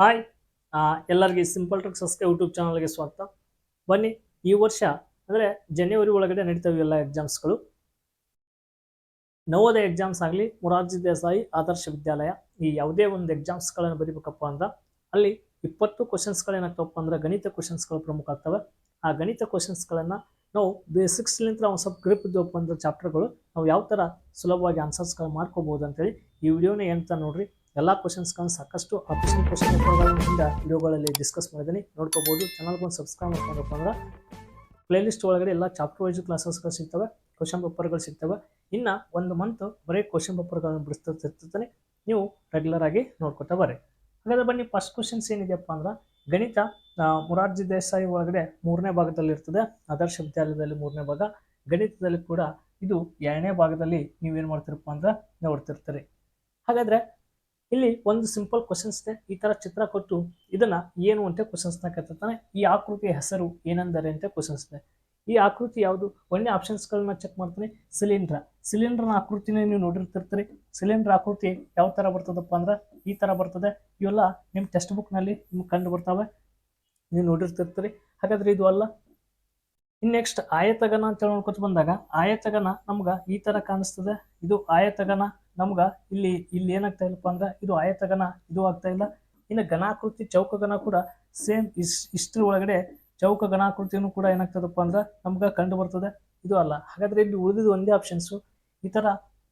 Hi. ಎಲ್ಲರಿಗೆ simple ಟ್ರಿಕ್ಸಸ್ಗೆ YouTube ಚಾನಲ್ಗೆ ಸ್ವಾಗತ. ಬನ್ನಿ, ಈ ವರ್ಷ, ಅಂದರೆ ಜನವರಿ ಒಳಗಡೆ ನಡೀತವೆ ಎಲ್ಲ ಎಕ್ಸಾಮ್ಸ್ಗಳು ನವೋದಯ ಎಕ್ಸಾಮ್ಸ್ ಆಗಲಿ, ಮುರಾರ್ಜಿ ದೇಸಾಯಿ ಆದರ್ಶ ವಿದ್ಯಾಲಯ, ಈ ಯಾವುದೇ ಒಂದು ಎಕ್ಸಾಮ್ಸ್ಗಳನ್ನು ಬರೀಬೇಕಪ್ಪ ಅಂದ್ರೆ, ಅಲ್ಲಿ ಇಪ್ಪತ್ತು ಕ್ವಶನ್ಸ್ಗಳೇನಾಗ್ತವಪ್ಪ ಅಂದ್ರೆ ಗಣಿತ ಕ್ವಶನ್ಸ್ಗಳು ಪ್ರಮುಖ ಆಗ್ತವೆ. ಆ ಗಣಿತ ಕ್ವಶನ್ಸ್ಗಳನ್ನು ನಾವು ಬೇಸಿಕ್ಸ್ಲಿಂತ ಒಂದು ಸ್ವಲ್ಪ ಗ್ರಿಪ್ ಇದ್ದವಪ್ಪ ಅಂದ್ರೆ ಚಾಪ್ಟರ್ಗಳು ನಾವು ಯಾವ ಥರ ಸುಲಭವಾಗಿ ಆನ್ಸರ್ಸ್ಗಳು ಮಾಡ್ಕೋಬೋದು ಅಂತೇಳಿ ಈ ವಿಡಿಯೋನ ಏನಂತ ನೋಡ್ರಿ. ಎಲ್ಲ ಕ್ವಶನ್ಸ್ಗಳನ್ನು ಸಾಕಷ್ಟು ಆಪ್ಷನ್ ಕ್ವಶನ್ ಪೇಪರ್ಗಳಿಂದ ವಿಡಿಯೋಗಳಲ್ಲಿ ಡಿಸ್ಕಸ್ ಮಾಡಿದ್ದೀನಿ. ನೋಡ್ಕೋಬೋದು. ಚಾನಲ್ಗೆ ಒಂದು ಸಬ್ಸ್ಕ್ರೈಬ್ ಮಾಡ್ಕೊಂಡಪ್ಪ ಅಂದ್ರೆ ಪ್ಲೇಲಿಸ್ಟ್ ಒಳಗಡೆ ಎಲ್ಲ ಚಾಪ್ಟರ್ ವೈಸ್ ಕ್ಲಾಸಸ್ಗಳು ಸಿಗ್ತವೆ ಕ್ವಶನ್ ಪೇಪರ್ಗಳು ಸಿಗ್ತವೆ. ಇನ್ನು ಒಂದು ಮಂತ್ ಬರೀ ಕ್ವಶನ್ ಪೇಪರ್ಗಳನ್ನು ಬಿಡಿಸ್ತಿರ್ತಾನೆ ನೀವು ರೆಗ್ಯುಲರ್ ಆಗಿ ನೋಡ್ಕೊತಾ ಬರ್ರಿ. ಹಾಗಾದ್ರೆ ಬನ್ನಿ ಫಸ್ಟ್ ಕ್ವಶನ್ಸ್ ಏನಿದೆಯಪ್ಪ ಅಂದ್ರೆ ಗಣಿತ ಮುರಾರ್ಜಿ ಮೊರಾರ್ಜಿ ದೇಸಾಯಿ ಒಳಗಡೆ ಮೂರನೇ ಭಾಗದಲ್ಲಿ ಇರ್ತದೆ. ಆದರ್ಶ ವಿದ್ಯಾಲಯದಲ್ಲಿ ಮೂರನೇ ಭಾಗ. ಗಣಿತದಲ್ಲಿ ಕೂಡ ಇದು ಎರಡನೇ ಭಾಗದಲ್ಲಿ ನೀವೇನು ಮಾಡ್ತಿರಪ್ಪ ಅಂದ್ರೆ ನೋಡ್ತಿರ್ತೀರಿ. ಹಾಗಾದ್ರೆ ಇಲ್ಲಿ ಒಂದು ಸಿಂಪಲ್ ಕ್ವಶನ್ಸ್ ಇದೆ. ಈ ತರ ಚಿತ್ರ ಕೊಟ್ಟು ಇದನ್ನ ಏನು ಅಂತ ಕ್ವಶನ್ಸ್ನ ಕೇಳ್ತಿರ್ತಾನೆ ಈ ಆಕೃತಿಯ ಹೆಸರು ಏನಂದರೆ ಅಂತ ಕ್ವಶನ್ಸ್ ಇದೆ. ಈ ಆಕೃತಿ ಯಾವುದು? ಒಳ್ಳೆ ಆಪ್ಷನ್ಸ್ಗಳನ್ನ ಚೆಕ್ ಮಾಡ್ತೀನಿ. ಸಿಲಿಂಡ್ರ ಸಿಲಿಂಡರ್ನ ಆಕೃತಿನೇ ನೀವು ನೋಡಿರ್ತಿರ್ತೀರಿ. ಸಿಲಿಂಡರ್ ಆಕೃತಿ ಯಾವ ತರ ಬರ್ತದಪ್ಪ ಅಂದ್ರೆ ಈ ತರ ಬರ್ತದೆ. ಇವೆಲ್ಲ ನಿಮ್ಮ ಟೆಕ್ಸ್ಟ್ ಬುಕ್ನಲ್ಲಿ ನಿಮ್ಗೆ ಕಂಡು ಬರ್ತಾವೆ. ನೀವು ನೋಡಿರ್ತಿರ್ತೀರಿ. ಹಾಗಾದ್ರೆ ಇದು ಅಲ್ಲ. ಇನ್ನು ನೆಕ್ಸ್ಟ್ ಆಯತಗನ ಅಂತ ನೋಡ್ಕೊತ ಬಂದಾಗ ಆಯತಗನ ನಮ್ಗೆ ಈ ತರ ಕಾಣಿಸ್ತದೆ. ಇದು ಆಯತಗನ ನಮ್ಗ ಇಲ್ಲಿ ಇಲ್ಲಿ ಏನಾಗ್ತಾ ಇಲ್ಲಪ್ಪ ಅಂದ್ರೆ ಇದು ಆಯತಗನ, ಇದು ಆಗ್ತಾ ಇಲ್ಲ. ಇನ್ನು ಘನಾಕೃತಿ ಚೌಕಗನ ಕೂಡ ಸೇಮ್ ಇಸ್, ಇಷ್ಟ್ರ ಒಳಗಡೆ ಚೌಕ ಘನಾಕೃತಿನೂ ಕೂಡ ಏನಾಗ್ತದಪ್ಪ ಅಂದ್ರೆ ನಮ್ಗೆ ಕಂಡು ಬರ್ತದೆ. ಇದು ಅಲ್ಲ. ಹಾಗಾದ್ರೆ ಇಲ್ಲಿ ಉಳಿದಿದ್ದು ಒಂದೇ ಆಪ್ಷನ್ಸು ಈ ಥರ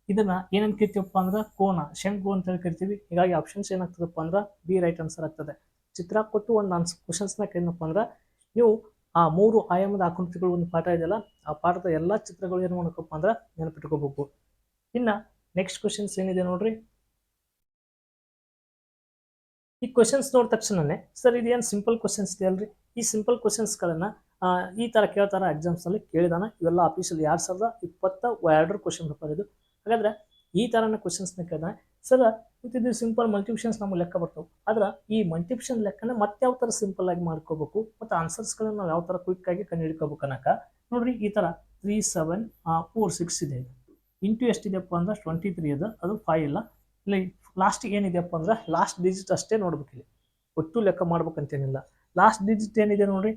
ಇದನ್ನ ಏನಂತ ಕರಿತೀವಪ್ಪ ಅಂದ್ರೆ ಕೋನ, ಶಂಕು ಅಂತ ಹೇಳಿ ಕರಿತೀವಿ. ಹೀಗಾಗಿ ಆಪ್ಷನ್ಸ್ ಏನಾಗ್ತದಪ್ಪ ಅಂದ್ರೆ ಬಿ ರೈಟ್ ಆನ್ಸರ್ ಆಗ್ತದೆ. ಚಿತ್ರ ಕೊಟ್ಟು ಒಂದು ಆನ್ಸ್ ಕ್ವಶನ್ಸ್ನ ಕೇಳಿನಪ್ಪ ಅಂದ್ರೆ ನೀವು ಆ ಮೂರು ಆಯಾಮದ ಆಕೃತಿಗಳು ಒಂದು ಪಾಠ ಇದೆಯಲ್ಲ, ಆ ಪಾಠದ ಎಲ್ಲ ಚಿತ್ರಗಳು ಏನು ಮಾಡಬೇಕಪ್ಪ ಅಂದ್ರೆ ನೆನಪಿಟ್ಕೋಬೇಕು. ಇನ್ನ ನೆಕ್ಸ್ಟ್ ಕ್ವಶನ್ಸ್ ಏನಿದೆ ನೋಡ್ರಿ? ಈ ಕ್ವಶನ್ಸ್ ನೋಡಿದ ತಕ್ಷಣನೇ, ಸರ್, ಇದೇನು ಸಿಂಪಲ್ ಕ್ವಶನ್ಸ್ ಇದೆ ಈ ಸಿಂಪಲ್ ಕ್ವಶನ್ಸ್ಗಳನ್ನು ಈ ಥರ ಕೇಳ್ತಾರ ಎಕ್ಸಾಮ್ಸಲ್ಲಿ ಕೇಳಿದಾನ. ಇವೆಲ್ಲ ಆಫೀಸಲ್ಲಿ ಎರಡು ಸಾವಿರದ ಇಪ್ಪತ್ತ ಎರಡರ ಕ್ವಶನ್ ಪೇಪರ್ ಇದು. ಹಾಗಾದ್ರೆ ಈ ತರನ ಕ್ವಶನ್ಸ್ನ ಕೇಳಿದಾನೆ, ಸರ್ ಇದು ಸಿಂಪಲ್ ಮಲ್ಟಿಪ್ಷನ್ಸ್ ನಮಗೆ ಲೆಕ್ಕ ಬರ್ತವೆ. ಆದ್ರೆ ಈ ಮಲ್ಟಿಪ್ಷನ್ ಲೆಕ್ಕನ ಮತ್ತೆ ಯಾವ ಥರ ಸಿಂಪಲ್ ಆಗಿ ಮಾಡ್ಕೋಬೇಕು? ಮತ್ತು ಆನ್ಸರ್ಸ್ಗಳನ್ನ ನಾವು ಯಾವ ತರ ಕ್ವಿಕ್ ಆಗಿ ಕಂಡು ಹಿಡ್ಕೋಬೇಕು ಅನ್ನಕ? ನೋಡ್ರಿ, ಈ ಥರ ತ್ರೀ ಸೆವೆನ್ ಫೋರ್ ಸಿಕ್ಸ್ ಇದೆ ಇದು. ಇಂಟು ಎಷ್ಟಿದೆಯಪ್ಪ ಅಂದ್ರೆ ಟ್ವೆಂಟಿ ತ್ರೀ ಅದು ಅದು ಫೈವ್ ಇಲ್ಲ. ಇಲ್ಲಿ ಲಾಸ್ಟ್ ಏನಿದೆಯಪ್ಪ ಅಂದ್ರೆ ಲಾಸ್ಟ್ ಡಿಜಿಟ್ ಅಷ್ಟೇ ನೋಡ್ಬೇಕು ಇಲ್ಲಿ. ಒಟ್ಟು ಲೆಕ್ಕ ಮಾಡ್ಬೇಕಂತೇನಿಲ್ಲ. ಲಾಸ್ಟ್ ಡಿಜಿಟ್ ಏನಿದೆ ನೋಡ್ರಿ?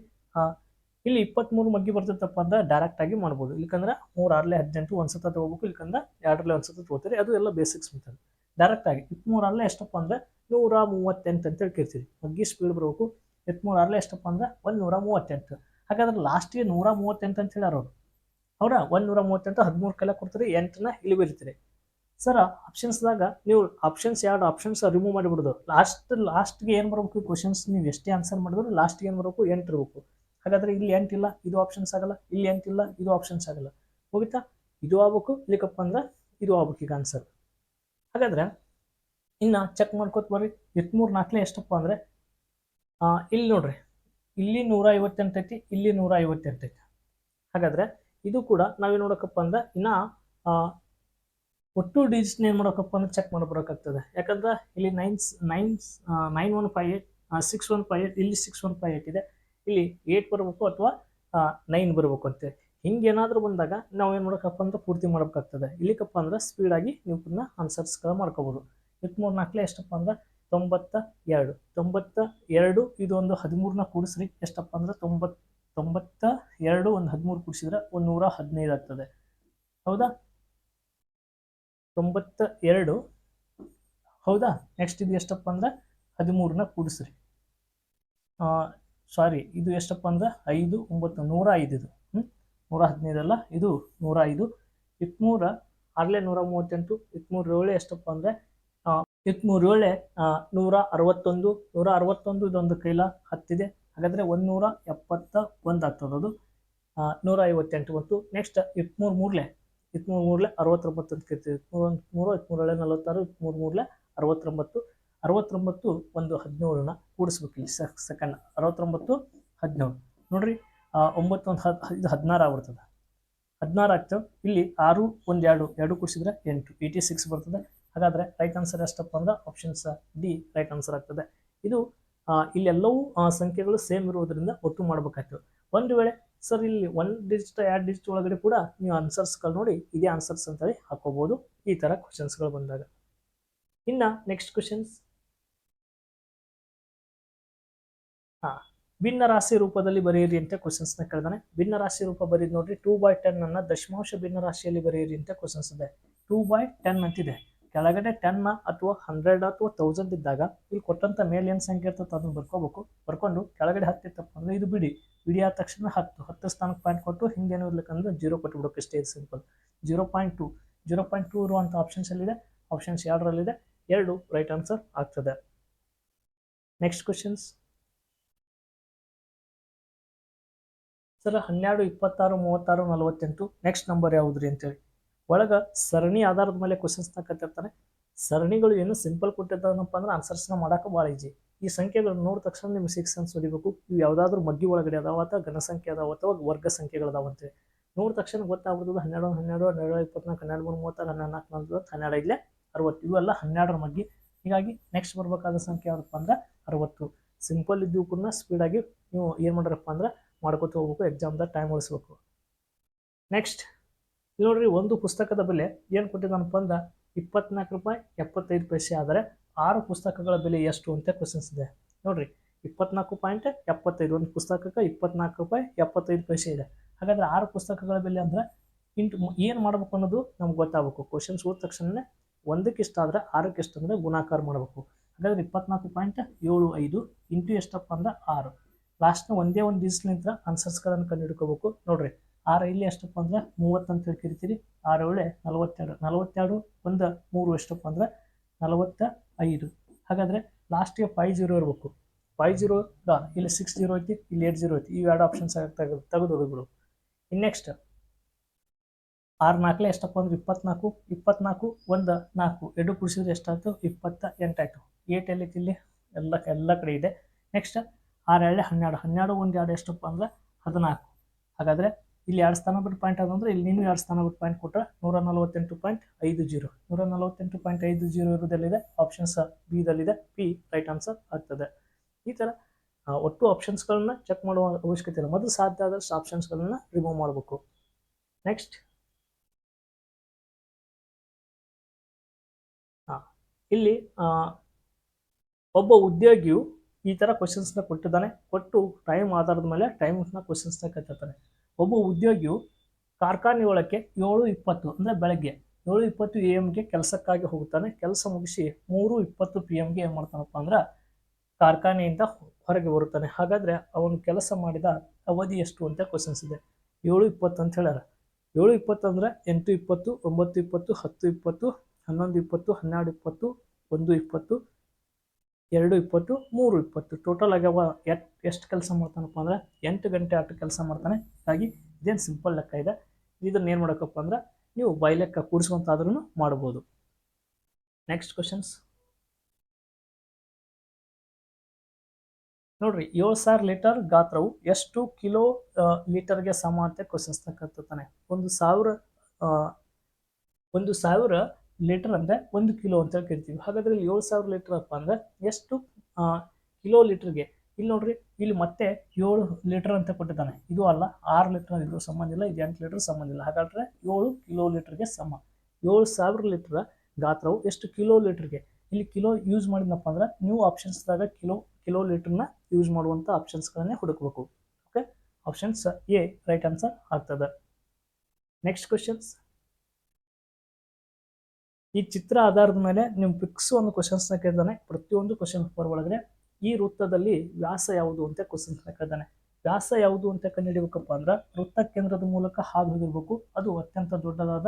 ಇಲ್ಲಿ ಇಪ್ಪತ್ಮೂರು ಮಗ್ಗಿ ಬರ್ತಿತ್ತಪ್ಪ ಅಂದ್ರೆ ಡೈರೆಕ್ಟ್ ಆಗಿ ಮಾಡ್ಬೋದು. ಇಲ್ಲಿಕಂದ್ರೆ ಮೂರು, ಆರ್ಲೆ ಹದಿನೆಂಟು, ಒಂದು ಸತ ತಗೋಬೇಕು. ಇಲ್ಲಿಕಂದ್ರೆ ಎರಡರಲ್ಲೇ ಒಂದು ಸತ ತಗೋತೀರಿ. ಅದು ಎಲ್ಲ ಬೇಸಿಕ್ಸ್ ಮೆಥಡ್ ಡೈರೆಕ್ಟ್ ಆಗಿ ಇಪ್ಪತ್ಮೂರು, ಆರ್ಲೆ ಎಷ್ಟಪ್ಪ ಅಂದ್ರೆ ನೂರ ಮೂವತ್ತೆಂಟು ಅಂತ ಹೇಳಿ ಕೇಳ್ತೀರಿ. ಮಗ್ಗಿ ಸ್ಪೀಡ್ ಬರಬೇಕು. ಇಪ್ಪತ್ಮೂರು, ಆರ್ಲೆ ಎಷ್ಟಪ್ಪ ಅಂದ್ರೆ ಒಂದು ನೂರ ಮೂವತ್ತೆಂಟು. ಹಾಗಾದ್ರೆ ಲಾಸ್ಟಿಗೆ ನೂರ ಮೂವತ್ತೆಂಟು ಅಂತ ಹೇಳ್ಯಾರ ಅವರು? ಹೌದಾ ಒಂದೂರ ಮೂವತ್ತೆಂಟು ಹದಿಮೂರು ಕಲೆ ಕೊಡ್ತೀರಿ, ಎಂಟನ್ನ ಇಲ್ಲಿ ಬೀಳ್ತೀರಿ ಸರ್ ಆಪ್ಷನ್ಸ್ದಾಗ ನೀವು ಆಪ್ಷನ್ಸ್ ಎರಡು ಆಪ್ಷನ್ಸ್ ರಿಮೂವ್ ಮಾಡಿಬಿಡೋದು. ಲಾಸ್ಟ್ ಲಾಸ್ಟ್ಗೆ ಏನು ಬರಬೇಕು ಕ್ವಶನ್ಸ್ ನೀವು ಎಷ್ಟೇ ಆನ್ಸರ್ ಮಾಡಿದ್ರು ಲಾಸ್ಟ್ಗೆ ಏನು ಬರಬೇಕು, ಎಂಟು ಇರಬೇಕು. ಹಾಗಾದ್ರೆ ಇಲ್ಲಿ ಎಂಟಿಲ್ಲ ಇದು ಆಪ್ಷನ್ಸ್ ಆಗಲ್ಲ, ಇಲ್ಲಿ ಎಂಟಿಲ್ಲ ಇದು ಆಪ್ಷನ್ಸ್ ಆಗಲ್ಲ. ಹೋಗಿತ್ತಾ ಇದು ಆಗ್ಬೇಕು ಇಲ್ಲಿಕಪ್ಪ ಅಂದ್ರೆ ಇದು ಆಗ್ಬೇಕು ಈಗ ಆನ್ಸರ್ ಹಾಗಾದ್ರೆ ಇನ್ನು ಚೆಕ್ ಮಾಡ್ಕೋತ ಬರ್ರಿ. ಇತ್ಮೂರು ನಾಲ್ಕನೇ ಎಷ್ಟಪ್ಪ ಅಂದರೆ ಇಲ್ಲಿ ನೋಡ್ರಿ. ಇಲ್ಲಿ ನೂರ ಐವತ್ತೆಂಟು ಐತಿ, ಇಲ್ಲಿ ನೂರ ಐವತ್ತೆಂಟು ಐತಿ. ಹಾಗಾದ್ರೆ ಇದು ಕೂಡ ನಾವೇನು ನೋಡೋಕಪ್ಪ ಅಂದ್ರೆ ಇನ್ನ ಒಟ್ಟು ಡಿಜಿಟ್ ಏನು ಮಾಡೋಕಪ್ಪ ಅಂದ್ರೆ ಚೆಕ್ ಮಾಡ್ಬರೋಕ್ಕಾಗ್ತದೆ ಯಾಕಂದ್ರೆ ಇಲ್ಲಿ nines nines nine one five eight six one five eight ಇಲ್ಲಿ ಸಿಕ್ಸ್ ಒನ್ ಫೈವ್ ಏಟ್ ಇದೆ. ಇಲ್ಲಿ ಏಟ್ ಬರಬೇಕು ಅಥವಾ ನೈನ್ ಬರಬೇಕು ಅಂತ ಹಿಂಗೆ ಏನಾದರೂ ಬಂದಾಗ ನಾವು ಏನು ಮಾಡೋಕಪ್ಪ ಅಂದ್ರೆ ಪೂರ್ತಿ ಮಾಡಬೇಕಾಗ್ತದೆ. ಇಲ್ಲಿಕಪ್ಪ ಅಂದ್ರೆ ಸ್ಪೀಡಾಗಿ ನೀವು ಪುನಃ ಆನ್ಸರ್ಸ್ಗಳು ಮಾಡ್ಕೋಬೋದು. ಇಪ್ಪತ್ಮೂರು ನಾಲ್ಕಲೆ ಎಷ್ಟಪ್ಪ ಅಂದ್ರೆ ತೊಂಬತ್ತ ಎರಡು. ತೊಂಬತ್ತ ಎರಡು, ಇದೊಂದು ಹದಿಮೂರನ್ನ ಕೂಡಿಸ್ರಿ ಎಷ್ಟಪ್ಪ ಅಂದ್ರೆ ತೊಂಬತ್ ತೊಂಬತ್ತ ಎರಡು ಒಂದು ಹದಿಮೂರು ಕೂಡಿಸಿದ್ರೆ ಒಂದು ನೂರ ಹದಿನೈದು ಆಗ್ತದೆ. ಹೌದಾ? ತೊಂಬತ್ತ ಎರಡು. ಹೌದಾ? ನೆಕ್ಸ್ಟ್ ಇದು ಎಷ್ಟಪ್ಪ ಅಂದ್ರೆ ಹದಿಮೂರನ್ನ ಕೂಡಿಸ್ರಿ. ಸಾರಿ ಇದು ಎಷ್ಟಪ್ಪ ಅಂದ್ರೆ ಐದು, ಒಂಬತ್ತು, ನೂರ ಐದು ಇದು. ಹ್ಞೂ ನೂರ ಹದಿನೈದಲ್ಲ ಇದು ನೂರ ಐದು. ಇಪ್ಪತ್ಮೂರ, ಆಗಲೇ ನೂರ ಮೂವತ್ತೆಂಟು ಇತ್ಮೂರು ಏಳೆ ಎಷ್ಟಪ್ಪ ಅಂದರೆ ಇತ್ಮೂರು ಏಳೆ ನೂರ ಅರವತ್ತೊಂದು ನೂರ ಅರವತ್ತೊಂದು ಇದೊಂದು ಕೈಲ ಹತ್ತಿದೆ. ಹಾಗಾದರೆ ಒಂದುನೂರ ಎಪ್ಪತ್ತ ಒಂದು ಆಗ್ತದೆ ಅದು. ನೂರ ಐವತ್ತೆಂಟು ಮತ್ತು ನೆಕ್ಸ್ಟ್ ಇತ್ಮೂರು ಮೂರಲೆ ಇತ್ಮೂರು ಮೂರಲೆ ಅರವತ್ತೊಂಬತ್ತು ಅಂತ ಕೇಳ್ತೀವಿ. ಇತ್ಮೂರು ಮೂರು ಇತ್ಮೂರು ಏಳೆ ನಲವತ್ತಾರು ಇತ್ಮೂರು ಮೂರಲೆ ಅರವತ್ತೊಂಬತ್ತು. ಅರವತ್ತೊಂಬತ್ತು ಒಂದು ಹದಿನೇಳನ್ನ ಕೂಡಿಸ್ಬೇಕು ಇಲ್ಲಿ ಸೆಕೆಂಡ್ ಅರವತ್ತೊಂಬತ್ತು, ಹದಿನೇಳು. ನೋಡ್ರಿ ಒಂಬತ್ತು ಒಂದು ಹದ್, ಇದು ಹದಿನಾರು ಆಗ್ಬಿಡ್ತದೆ. ಹದಿನಾರು ಆಗ್ತವೆ ಇಲ್ಲಿ ಆರು, ಒಂದು, ಎರಡು ಎರಡು ಕೂಡಿಸಿದ್ರೆ ಎಂಟು. ಏಯ್ಟಿ ಸಿಕ್ಸ್ ಬರ್ತದೆ. ಹಾಗಾದರೆ ರೈಟ್ ಆನ್ಸರ್ ಎಷ್ಟಪ್ಪ ಅಂದ್ರೆ ಆಪ್ಷನ್ಸ್ ಡಿ ರೈಟ್ ಆನ್ಸರ್ ಆಗ್ತದೆ. ಇದು ಇಲ್ಲೆಲ್ಲವೂ ಸಂಖ್ಯೆಗಳು ಸೇಮ್ ಇರುವುದರಿಂದ ಒಟ್ಟು ಮಾಡಬೇಕಾಗ್ತದೆ ಒಂದು ವೇಳೆ ಸರ್ ಇಲ್ಲಿ ಒನ್ ಡಿಜಿಟ್ ಎರಡು ಡಿಜಿಟ್ ಒಳಗಡೆ ಕೂಡ ನೀವು ಆನ್ಸರ್ಸ್ಗಳು ನೋಡಿ, ಇದೇ ಆನ್ಸರ್ಸ್ ಅಂತೇಳಿ ಹಾಕೋಬಹುದು ಈ ಥರ ಕ್ವಶನ್ಸ್ಗಳು ಬಂದಾಗ. ಇನ್ನು ನೆಕ್ಸ್ಟ್ ಕ್ವಶನ್ಸ್ ಹಾ ಭಿನ್ನ ರಾಶಿ ರೂಪದಲ್ಲಿ ಬರೆಯಿರಿ ಅಂತ ಕ್ವಶನ್ಸ್ನ ಕೇಳಿದಾನೆ. ಭಿನ್ನ ರಾಶಿ ರೂಪ ಬರೀದ್ ನೋಡ್ರಿ ಟೂ ಬೈ ಟೆನ್ ಅನ್ನ ದಶಮಾಂಶ ಭಿನ್ನ ರಾಶಿಯಲ್ಲಿ ಬರೆಯಿರಿ ಅಂತ ಕ್ವಶನ್ಸ್ ಇದೆ. ಟೂ ಬೈ ಟೆನ್ ಅಂತಿದೆ. ಕೆಳಗಡೆ ಟೆನ್ ಅಥವಾ ಹಂಡ್ರೆಡ್ ಅಥವಾ ತೌಸಂಡ್ ಇದ್ದಾಗ ಇಲ್ಲಿ ಕೊಟ್ಟಂತ ಮೇಲೆ ಏನು ಸಂಖ್ಯೆ ಇರ್ತದೆ ಅದನ್ನ ಬರ್ಕೋಬೇಕು. ಬರ್ಕೊಂಡು ಕೆಳಗಡೆ ಹತ್ತಿತ್ತಪ್ಪ ಅಂದ್ರೆ ಇದು ಬಿಡಿ. ಬಿಡಿ ಆದ ತಕ್ಷಣ ಹತ್ತು. ಹತ್ತು ಸ್ಥಾನಕ್ಕೆ ಪಾಯಿಂಟ್ ಕೊಟ್ಟು ಹಿಂಗೇನು ಇರ್ಲಿಕ್ಕಂದ್ರೆ ಜೀರೋ ಕೊಟ್ಬಿಡೋಕೆ ಇಷ್ಟೇ ಇದು simple zero point two zero point two ಇರುವಂಥ ಆಪ್ಷನ್ಸ್ ಅಲ್ಲಿದೆ ಆಪ್ಷನ್ಸ್ ಎರಡರಲ್ಲಿದೆ. ಎರಡು ರೈಟ್ ಆನ್ಸರ್ ಆಗ್ತದೆ. ನೆಕ್ಸ್ಟ್ ಕ್ವಶನ್ಸ್ ಸರ್, ಹನ್ನೆರಡು, ಇಪ್ಪತ್ತಾರು, ಮೂವತ್ತಾರು, ನಲವತ್ತೆಂಟು. ನೆಕ್ಸ್ಟ್ ನಂಬರ್ ಯಾವುದ್ರಿ ಅಂತೇಳಿ. ಒಳಗ ಸರಣಿ ಆಧಾರದ ಮೇಲೆ ಕ್ವಶನ್ಸ್ನ ಕತ್ತಿರ್ತಾನೆ ಸರಣಿಗಳು ಏನು ಸಿಂಪಲ್ ಕೊಟ್ಟಿದ್ದಾನಪ್ಪ ಅಂದ್ರೆ ಆನ್ಸರ್ಸ್ನ ಮಾಡೋಕೆ ಭಾಳ ಈಜಿ ಈ ಸಂಖ್ಯೆಗಳು ನೋಡಿದ ತಕ್ಷಣ ನಿಮ್ಗೆ ಸಿಕ್ಸ್ ಸೆನ್ಸ್ ಹೊಡಿಬೇಕು. ಇವು ಯಾವುದಾದ್ರೂ ಮಗ್ಗಿ ಒಳಗಡೆ ಅದಾವ ಅಥವಾ ಘನ ಸಂಖ್ಯೆ ಅದಾವ ಅಥವಾ ವರ್ಗ ಸಂಖ್ಯೆಗಳದಾವ ಅಂತೇಳಿ ನೋಡಿದ ತಕ್ಷಣ ಗೊತ್ತಾಗ್ಬಿಡ್ತದೆ ಹನ್ನೆರಡು ಹನ್ನೆರಡು ಹನ್ನೆರಡು, ಇಪ್ಪತ್ನಾಲ್ಕು, ಹನ್ನೆರಡು, ಮೂರು, ಮೂವತ್ತಾರು, ಹನ್ನೆರಡು, ನಾಲ್ಕು ನಲ್ವತ್ತು ಹನ್ನೆರಡು ಐದಲೇ ಅರವತ್ತು. ಇವೆಲ್ಲ ಹನ್ನೆರಡರ ಮಗ್ಗಿ. ಹೀಗಾಗಿ ನೆಕ್ಸ್ಟ್ ಬರಬೇಕಾದ ಸಂಖ್ಯೆ ಯಾವುದಪ್ಪ ಅಂದ್ರೆ ಅರವತ್ತು. ಸಿಂಪಲ್ ಇದ್ದು ಕೂಡ ಸ್ಪೀಡಾಗಿ ನೀವು ಏನು ಮಾಡ್ರಪ್ಪ ಅಂದ್ರೆ ಮಾಡ್ಕೊತ ಹೋಗ್ಬೇಕು ಎಕ್ಸಾಮ್ದಾಗ ಟೈಮ್ ಉಳಿಸ್ಬೇಕು. ನೆಕ್ಸ್ಟ್ ಇಲ್ಲಿ ನೋಡ್ರಿ, ಒಂದು ಪುಸ್ತಕದ ಬೆಲೆ ಏನು ಕೊಟ್ಟಿದ್ದಾನಪ್ಪ ಅಂದ್ರೆ ಇಪ್ಪತ್ನಾಲ್ಕು ರೂಪಾಯಿ ಎಪ್ಪತ್ತೈದು ಪೈಸೆ. ಆದರೆ ಆರು ಪುಸ್ತಕಗಳ ಬೆಲೆ ಎಷ್ಟು ಅಂತ ಕ್ವಶನ್ಸ್ ಇದೆ. ನೋಡ್ರಿ, ಇಪ್ಪತ್ನಾಲ್ಕು ಪಾಯಿಂಟ್ ಎಪ್ಪತ್ತೈದು, ಒಂದು ಪುಸ್ತಕಕ್ಕೆ ಇಪ್ಪತ್ನಾಲ್ಕು ರೂಪಾಯಿ ಎಪ್ಪತ್ತೈದು ಪೈಸೆ ಇದೆ. ಹಾಗಾದ್ರೆ ಆರು ಪುಸ್ತಕಗಳ ಬೆಲೆ ಅಂದ್ರೆ ಇಂಟು ಏನು ಮಾಡ್ಬೇಕು ಅನ್ನೋದು ನಮ್ಗೆ ಗೊತ್ತಾಗಬೇಕು. ಕ್ವಶನ್ಸ್ ಓದ ತಕ್ಷಣನೇ ಒಂದಕ್ಕೆ ಇಷ್ಟ ಆದರೆ ಆರಕ್ಕೆ ಎಷ್ಟು ಅಂದರೆ ಗುಣಾಕಾರ ಮಾಡಬೇಕು. ಹಾಗಾದ್ರೆ ಇಪ್ಪತ್ನಾಲ್ಕು ಪಾಯಿಂಟ್ ಏಳು ಐದು ಇಂಟು ಎಷ್ಟಪ್ಪ ಅಂದ್ರೆ ಆರು. ಲಾಸ್ಟ್ನ ಒಂದೇ ಒಂದು ಡಿಜಿಟ್ಲಿಂದ ಆನ್ಸರ್ಸ್ಗಳನ್ನು ಕಂಡು ಹಿಡ್ಕೋಬೇಕು ನೋಡ್ರಿ ಆರು ಇಲ್ಲಿ ಎಷ್ಟಪ್ಪ ಅಂದ್ರೆ ಮೂವತ್ತು ಅಂತ ಕರಿತೀರಿ ಆರು ಏಳೆ ನಲವತ್ತೆರಡು ನಲವತ್ತೆರಡು ಒಂದು ಮೂರು ಎಷ್ಟಪ್ಪ ಅಂದ್ರೆ ನಲವತ್ತ ಐದು ಹಾಗಾದರೆ ಲಾಸ್ಟಿಗೆ ಫೈವ್ ಜೀರೋ ಇರಬೇಕು. ಫೈವ್ ಜೀರೋ ಇಲ್ಲಿ ಸಿಕ್ಸ್ ಜೀರೋ ಐತಿ, ಇಲ್ಲಿ ಏಟ್ ಜೀರೋ ಐತಿ. ಎರಡು ಆಪ್ಷನ್ಸ್ ತೆಗೆದು ತೆಗೆದು ಇನ್ ನೆಕ್ಸ್ಟ್ ಆರು ನಾಲ್ಕಲೇ ಎಷ್ಟಪ್ಪ ಅಂದ್ರೆ ಇಪ್ಪತ್ನಾಲ್ಕು ಇಪ್ಪತ್ನಾಲ್ಕು ಒಂದು ನಾಲ್ಕು. ಎರಡು ಕುಡಿಸಿದ್ರೆ ಎಷ್ಟಾಯ್ತು? ಇಪ್ಪತ್ತ ಎಂಟಾಯ್ತು ಏಟ್ ಎಲ್ಲೈತಿ ಇಲ್ಲಿ? ಎಲ್ಲ ಎಲ್ಲ ಕಡೆ ಇದೆ. ನೆಕ್ಸ್ಟ್ ಆರು ಎರಡು ಹನ್ನೆರಡು ಹನ್ನೆರಡು ಒಂದು ಎರಡು ಎಷ್ಟಪ್ಪ ಅಂದ್ರೆ ಹದಿನಾಲ್ಕು. ಹಾಗಾದರೆ ಇಲ್ಲಿ ಎರಡು ಸ್ಥಾನ ಬಿಟ್ಟು ಪಾಯಿಂಟ್ ಅದಂದ್ರೆ ಇಲ್ಲಿ ನೀನು ಎರಡು ಸ್ಥಾನ ಬಿಟ್ಟು ಪಾಯಿಂಟ್ ಕೊಟ್ಟರೆ ನೂರ ನಲವತ್ತೆಂಟು ಪಾಯಿಂಟ್ ಐದು ಜೀರೋ. ನೂರ ನಲವತ್ತೆಂಟು ಪಾಯಿಂಟ್ ಐದು ಜೀರೋ ಇರೋದೆಲ್ಲಿದೆ ಆಪ್ಷನ್ಸ್ ಬಿದಲ್ಲಿದೆ ಪಿ ರೈಟ್ ಆನ್ಸರ್ ಆಗ್ತದೆ. ಈ ಥರ ಒಟ್ಟು ಆಪ್ಷನ್ಸ್ಗಳನ್ನ ಚೆಕ್ ಮಾಡುವ ಅವಶ್ಯಕತೆ ಇಲ್ಲ. ಮೊದಲು ಸಾಧ್ಯ ಆದಷ್ಟು ಆಪ್ಷನ್ಸ್ಗಳನ್ನ ರಿಮೂವ್ ಮಾಡಬೇಕು. ನೆಕ್ಸ್ಟ್ ಹಾಂ ಇಲ್ಲಿ ಒಬ್ಬ ಉದ್ಯೋಗಿಯು ಈ ಥರ ಕ್ವಶನ್ಸ್ನ ಕೊಟ್ಟಿದ್ದಾನೆ. ಕೊಟ್ಟು ಟೈಮ್ ಆಧಾರದ ಮೇಲೆ ಟೈಮ್ನ ಕ್ವಶನ್ಸ್ನ ಕಟ್ಟಿರ್ತಾನೆ. ಒಬ್ಬ ಉದ್ಯೋಗಿಯು ಕಾರ್ಖಾನೆ ಒಳಕ್ಕೆ ಏಳು ಇಪ್ಪತ್ತು, ಅಂದರೆ ಬೆಳಗ್ಗೆ ಏಳು ಇಪ್ಪತ್ತು ಎ ಎಮ್ಗೆ ಕೆಲಸಕ್ಕಾಗಿ ಹೋಗ್ತಾನೆ. ಕೆಲಸ ಮುಗಿಸಿ ಮೂರು ಇಪ್ಪತ್ತು ಪಿ ಎಮ್ಗೆ ಏನು ಮಾಡ್ತಾನಪ್ಪ ಅಂದ್ರೆ ಕಾರ್ಖಾನೆಯಿಂದ ಹೊರಗೆ ಬರುತ್ತಾನೆ. ಹಾಗಾದರೆ ಅವನು ಕೆಲಸ ಮಾಡಿದ ಅವಧಿ ಎಷ್ಟು ಅಂತ ಕ್ವಶನ್ಸ್ ಇದೆ. ಏಳು ಇಪ್ಪತ್ತು ಅಂತ ಹೇಳ್ಯಾರ. ಏಳು ಇಪ್ಪತ್ತು ಅಂದರೆ ಎಂಟು ಇಪ್ಪತ್ತು, ಒಂಬತ್ತು ಇಪ್ಪತ್ತು, ಹತ್ತು ಇಪ್ಪತ್ತು, ಹನ್ನೊಂದು ಇಪ್ಪತ್ತು, ಹನ್ನೆರಡು ಇಪ್ಪತ್ತು, ಒಂದು ಇಪ್ಪತ್ತು ಎರಡು ಇಪ್ಪತ್ತು, ಮೂರು ಇಪ್ಪತ್ತು. ಟೋಟಲ್ ಆಗ್ಯಾವ ಎಟ್, ಎಷ್ಟು ಕೆಲಸ ಮಾಡ್ತಾನಪ್ಪ ಅಂದ್ರೆ ಎಂಟು ಗಂಟೆ ಅಷ್ಟು ಕೆಲಸ ಮಾಡ್ತಾನೆ. ಹಾಗಾಗಿ ಇದೇನು ಸಿಂಪಲ್ ಲೆಕ್ಕ ಇದೆ. ಇದನ್ನ ಏನು ಮಾಡೋಕ್ಕಪ್ಪ ಅಂದ್ರೆ ನೀವು ಬೈ ಲೆಕ್ಕ ಕೂಡಿಸ್ಕೊಂತಾದ್ರೂ ಮಾಡ್ಬೋದು. ನೆಕ್ಸ್ಟ್ ಕ್ವಶನ್ಸ್ ನೋಡ್ರಿ, ಏಳು ಸಾವಿರ ಲೀಟರ್ ಗಾತ್ರವು ಎಷ್ಟು ಕಿಲೋ ಲೀಟರ್ಗೆ ಸಮ ಅಂತ ಕ್ವಶನ್ಸ್ ತಕ್ಕಂತಾನೆ ಒಂದು ಸಾವಿರ ಒಂದು ಸಾವಿರ ಲೀಟರ್ ಅಂದರೆ ಒಂದು ಕಿಲೋ ಅಂತ ಕರಿತೀವಿ ಹಾಗಾದ್ರೆ ಇಲ್ಲಿ ಏಳು ಸಾವಿರ ಲೀಟರ್ ಅಪ್ಪ ಅಂದರೆ ಎಷ್ಟು? ಕಿಲೋ ಲೀಟರ್ಗೆ ಇಲ್ಲಿ ನೋಡ್ರಿ, ಇಲ್ಲಿ ಮತ್ತೆ ಏಳು ಲೀಟರ್ ಅಂತ ಕೊಟ್ಟಿದ್ದಾನೆ. ಇದು ಅಲ್ಲ, ಆರು ಲೀಟರ್ ಇದು ಸಂಬಂಧ ಇಲ್ಲ, ಇದು ಎಂಟು ಲೀಟರ್ ಸಂಬಂಧ ಇಲ್ಲ. ಹಾಗಾದ್ರೆ ಏಳು ಕಿಲೋ ಲೀಟರ್ಗೆ ಸಮ. ಏಳು ಸಾವಿರ ಲೀಟರ್ ಗಾತ್ರವು ಎಷ್ಟು ಕಿಲೋ ಲೀಟರ್ಗೆ ಇಲ್ಲಿ ಕಿಲೋ ಯೂಸ್ ಮಾಡಿದ್ನಪ್ಪ ಅಂದ್ರೆ ನೀವು ಆಪ್ಷನ್ಸ್ದಾಗ ಕಿಲೋ ಕಿಲೋ ಲೀಟರ್ನ ಯೂಸ್ ಮಾಡುವಂಥ ಆಪ್ಷನ್ಸ್ಗಳನ್ನೇ ಹುಡುಕಬೇಕು. Okay options A right answer ಆಗ್ತದೆ. ನೆಕ್ಸ್ಟ್ ಕ್ವಶನ್ಸ್ ಈ ಚಿತ್ರ ಆಧಾರದ ಮೇಲೆ ನಿಮ್ಮ ಫಿಕ್ಸ್ ಒಂದು ಕ್ವಶನ್ಸ್ನ ಕೇಳ್ತಾನೆ ಪ್ರತಿಯೊಂದು ಕ್ವಶನ್ ಪೇಪರ್ ಒಳಗಡೆ ಈ ವೃತ್ತದಲ್ಲಿ ವ್ಯಾಸ ಯಾವುದು ಅಂತ ಕ್ವಶನ್ಸ್ನ ಕೇಳ್ತಾನೆ ವ್ಯಾಸ ಯಾವುದು ಅಂತ ಕಂಡುಹಿಡಿಬೇಕಪ್ಪ ಅಂದ್ರೆ ವೃತ್ತ ಕೇಂದ್ರದ ಮೂಲಕ ಹಾದು ಹೋಗಿರ್ಬೇಕು, ಅದು ಅತ್ಯಂತ ದೊಡ್ಡದಾದ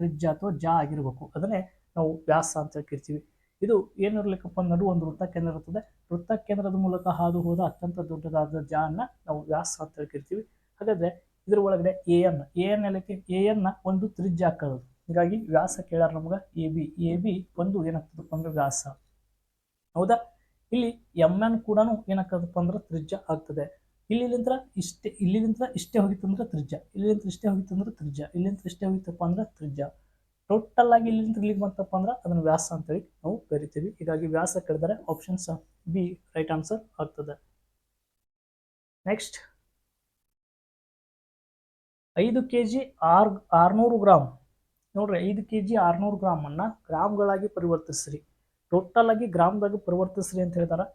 ತ್ರಿಜ್ಯ ಅಥವಾ ಜಾ ಆಗಿರ್ಬೇಕು. ಅದನ್ನೇ ನಾವು ವ್ಯಾಸ ಅಂತ ಕೇಳ್ತೀವಿ ಇದು ಏನಿರ್ಲಿಕ್ಕಪ್ಪ ನಡು ಒಂದು ವೃತ್ತ ಕೇಂದ್ರ ಇರ್ತದೆ. ವೃತ್ತ ಕೇಂದ್ರದ ಮೂಲಕ ಹಾದು ಹೋದ ಅತ್ಯಂತ ದೊಡ್ಡದಾದ ಜಾ ಅನ್ನ ನಾವು ವ್ಯಾಸ ಅಂತ ಕರಿತೀವಿ. ಹಾಗಾದ್ರೆ ಇದ್ರ ಒಳಗಡೆ ಎ ಎನ್ ಎ ಎನ್ ಎಲ್ಲಕ್ಕೆ ಎ ಎನ್ನ ಒಂದು ತ್ರಿಜ್ಯ ಹಾಕೋದು. ಹೀಗಾಗಿ ವ್ಯಾಸ ಕೇಳಾರ ನಮ್ಗೆ ಎ ಬಿ ಎ ಬಿ ಒಂದು ಏನಾಗ್ತದಪ್ಪ ಅಂದ್ರೆ ವ್ಯಾಸ. ಹೌದಾ? ಇಲ್ಲಿ ಎಂ ಎನ್ ಕೂಡ ಏನಾಗ್ತದಪ್ಪ ಅಂದ್ರೆ ತ್ರಿಜ್ಯ ಆಗ್ತದೆ. ಇಲ್ಲಿಂದ ಇಷ್ಟೇ ಇಲ್ಲಿಂದ ಇಷ್ಟೇ ಹೋಗಿತ್ತಂದ್ರೆ ತ್ರಿಜ್ಯ ಇಲ್ಲಿಂದ ಇಷ್ಟೇ ಹೋಗಿತ್ತಂದ್ರೆ ತ್ರಿಜ್ಯ ಇಲ್ಲಿಂದ ಇಷ್ಟೇ ಹೋಗಿತ್ತಪ್ಪ ಅಂದ್ರೆ ತ್ರಿಜ್ಯ. ಟೋಟಲ್ ಆಗಿ ಇಲ್ಲಿಂದ ಇಲ್ಲಿಗೆ ಬಂತಪ್ಪ ಅಂದ್ರೆ ಅದನ್ನ ವ್ಯಾಸ ಅಂತೇಳಿ ನಾವು ಕರಿತೀವಿ. ಹೀಗಾಗಿ ವ್ಯಾಸ ಕೇಳಿದರೆ ಆಪ್ಷನ್ಸ್ ಬಿ ರೈಟ್ ಆನ್ಸರ್ ಆಗ್ತದೆ. ನೆಕ್ಸ್ಟ್ ಐದು ಕೆ ಜಿ ಆರ್, ಆರ್ನೂರು ಗ್ರಾಮ್ ನೋಡ್ರಿ ಐದು ಕೆ ಜಿ ಆರುನೂರು ಗ್ರಾಮನ್ನು ಗ್ರಾಮ್ಗಳಾಗಿ ಪರಿವರ್ತಿಸ್ರಿ. ಟೋಟಲ್ ಆಗಿ ಪರಿವರ್ತಿಸ್ರಿ ಅಂತ ಹೇಳ್ತಾರೆ.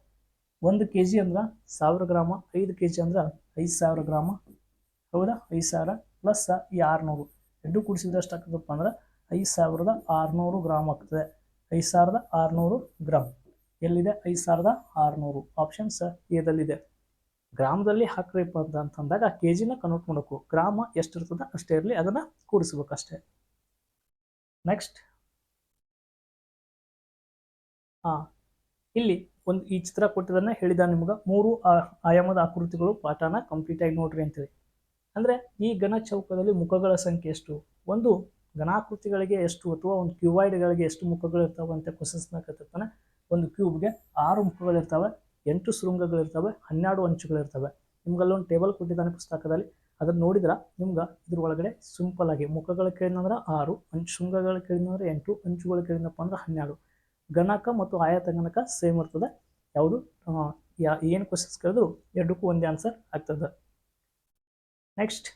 ಒಂದು ಕೆ ಜಿ ಅಂದ್ರೆ ಸಾವಿರ ಗ್ರಾಮ, ಐದು ಕೆ ಜಿ ಅಂದ್ರೆ ಐದು ಸಾವಿರ ಗ್ರಾಮ. ಹೌದಾ? ಐದು ಸಾವಿರ ಪ್ಲಸ್ ಈ ಆರುನೂರು. ಎರಡು ಕೂಡಿಸಿದ್ರೆ ಎಷ್ಟು ಆಗ್ತದಪ್ಪ ಅಂದ್ರೆ ಐದು ಸಾವಿರದ ಆರುನೂರು ಗ್ರಾಮ್ ಆಗ್ತದೆ. ಐದು ಸಾವಿರದ ಆರುನೂರು ಗ್ರಾಮ್. ಎಲ್ಲಿದೆ? ಐದು ಸಾವಿರದ ಆರುನೂರು. ಆಪ್ಷನ್ಸ್ ಎದಲ್ಲಿದೆ? ಗ್ರಾಮದಲ್ಲಿ ಹಾಕ್ರಿಪ್ಪ ಅಂತ ಅಂತಂದಾಗ ಕೆ ಜಿನ ಕನ್ವರ್ಟ್ ಮಾಡಬೇಕು. ಗ್ರಾಮ ಎಷ್ಟಿರ್ತದೆ ಅಷ್ಟೇ ಇರಲಿ, ಅದನ್ನು ಕೂಡಿಸ್ಬೇಕು ಅಷ್ಟೇ ನೆಕ್ಸ್ಟ್ ಹಾಂ ಇಲ್ಲಿ ಒಂದು ಈ ಚಿತ್ರ ಕೊಟ್ಟಿದ್ದನ್ನ ಹೇಳಿದ ನಿಮ್ಗೆ ಮೂರು ಆಯಾಮದ ಆಕೃತಿಗಳು ಪಾಠನ ಕಂಪ್ಲೀಟ್ ಆಗಿ ನೋಡ್ರಿ ಅಂತೇಳಿ. ಅಂದರೆ ಈ ಘನ ಚೌಕದಲ್ಲಿ ಮುಖಗಳ ಸಂಖ್ಯೆ ಎಷ್ಟು? ಒಂದು, ಘನಾಕೃತಿಗಳಿಗೆ ಎಷ್ಟು ಅಥವಾ ಒಂದು ಕ್ಯೂವಾಯ್ಡ್ಗಳಿಗೆ ಎಷ್ಟು ಮುಖಗಳು ಇರ್ತಾವೆ ಅಂತ ಕ್ವಶನ್ಸ್ನ ಕತ್ತಿರ್ತಾನೆ. ಒಂದು ಕ್ಯೂಬ್ಗೆ ಆರು ಮುಖಗಳಿರ್ತವೆ, ಎಂಟು ಶೃಂಗಗಳಿರ್ತವೆ, ಹನ್ನೆರಡು ಅಂಚುಗಳಿರ್ತವೆ. ನಿಮ್ಗೆ ಅಲ್ಲೊಂದು ಟೇಬಲ್ ಕೊಟ್ಟಿದ್ದಾನೆ ಪುಸ್ತಕದಲ್ಲಿ. ಅದನ್ನು ನೋಡಿದ್ರ ನಿಮ್ಗೆ ಇದ್ರ ಒಳಗಡೆ ಸಿಂಪಲ್ ಆಗಿ ಮುಖಗಳ ಕೇಳಿದಂದ್ರೆ ಆರು, ಅಂಚು ಶೃಂಗಗಳ ಕೇಳಿದಂದ್ರೆ ಎಂಟು, ಅಂಚುಗಳ ಕೇಳಿದಪ್ಪ ಅಂದ್ರೆ ಹನ್ನೆರಡು. ಗಣಕ ಮತ್ತು ಆಯಾತ ಗಣಕ ಸೇಮ್ ಇರ್ತದೆ. ಯಾವುದು? ಯಾ, ಏನು ಕ್ವಶನ್ಸ್ ಕೇಳಿದ್ರು ಎರಡಕ್ಕೂ ಒಂದೇ ಆನ್ಸರ್ ಆಗ್ತದೆ. ನೆಕ್ಸ್ಟ್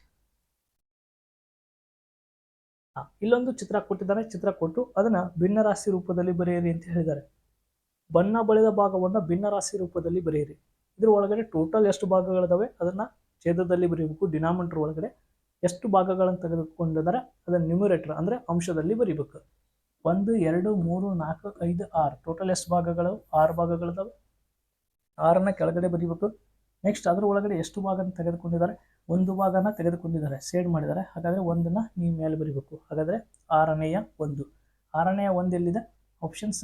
ಇಲ್ಲೊಂದು ಚಿತ್ರ ಕೊಟ್ಟಿದ್ದಾರೆ. ಚಿತ್ರ ಕೊಟ್ಟು ಅದನ್ನ ಭಿನ್ನರಾಶಿ ರೂಪದಲ್ಲಿ ಬರೆಯಿರಿ ಅಂತ ಹೇಳಿದ್ದಾರೆ. ಬಣ್ಣ ಬಳಿದ ಭಾಗವನ್ನು ಭಿನ್ನರಾಶಿ ರೂಪದಲ್ಲಿ ಬರೆಯಿರಿ. ಇದ್ರ ಒಳಗಡೆ ಟೋಟಲ್ ಎಷ್ಟು ಭಾಗಗಳಿದಾವೆ? ಅದನ್ನ ಛೇದದಲ್ಲಿ ಬರೀಬೇಕು, ಡಿನಾಮಿನೇಟರ್ ಒಳಗಡೆ ಎಷ್ಟು ಭಾಗಗಳನ್ನು ತೆಗೆದುಕೊಂಡಿದ್ದಾರೆ, ಅದನ್ನು ನ್ಯೂಮಿರೇಟರ್ ಅಂದರೆ ಅಂಶದಲ್ಲಿ ಬರೀಬೇಕು. ಒಂದು, ಎರಡು, ಮೂರು, ನಾಲ್ಕು, ಐದು, ಆರು. ಟೋಟಲ್ ಎಷ್ಟು ಭಾಗಗಳು? ಆರು ಭಾಗಗಳಿದಾವೆ. ಆರನ್ನ ಕೆಳಗಡೆ ಬರೀಬೇಕು. ನೆಕ್ಸ್ಟ್ ಅದರ ಒಳಗಡೆ ಎಷ್ಟು ಭಾಗನ ತೆಗೆದುಕೊಂಡಿದ್ದಾರೆ? ಒಂದು ಭಾಗನ ತೆಗೆದುಕೊಂಡಿದ್ದಾರೆ. ಸೇಡ್ ಮಾಡಿದ್ದಾರೆ. ಹಾಗಾದ್ರೆ ಒಂದನ್ನು ನೀವು ಮೇಲೆ ಬರೀಬೇಕು. ಹಾಗಾದರೆ ಆರನೆಯ ಒಂದು. ಆರನೆಯ ಒಂದು ಎಲ್ಲಿದೆ? Options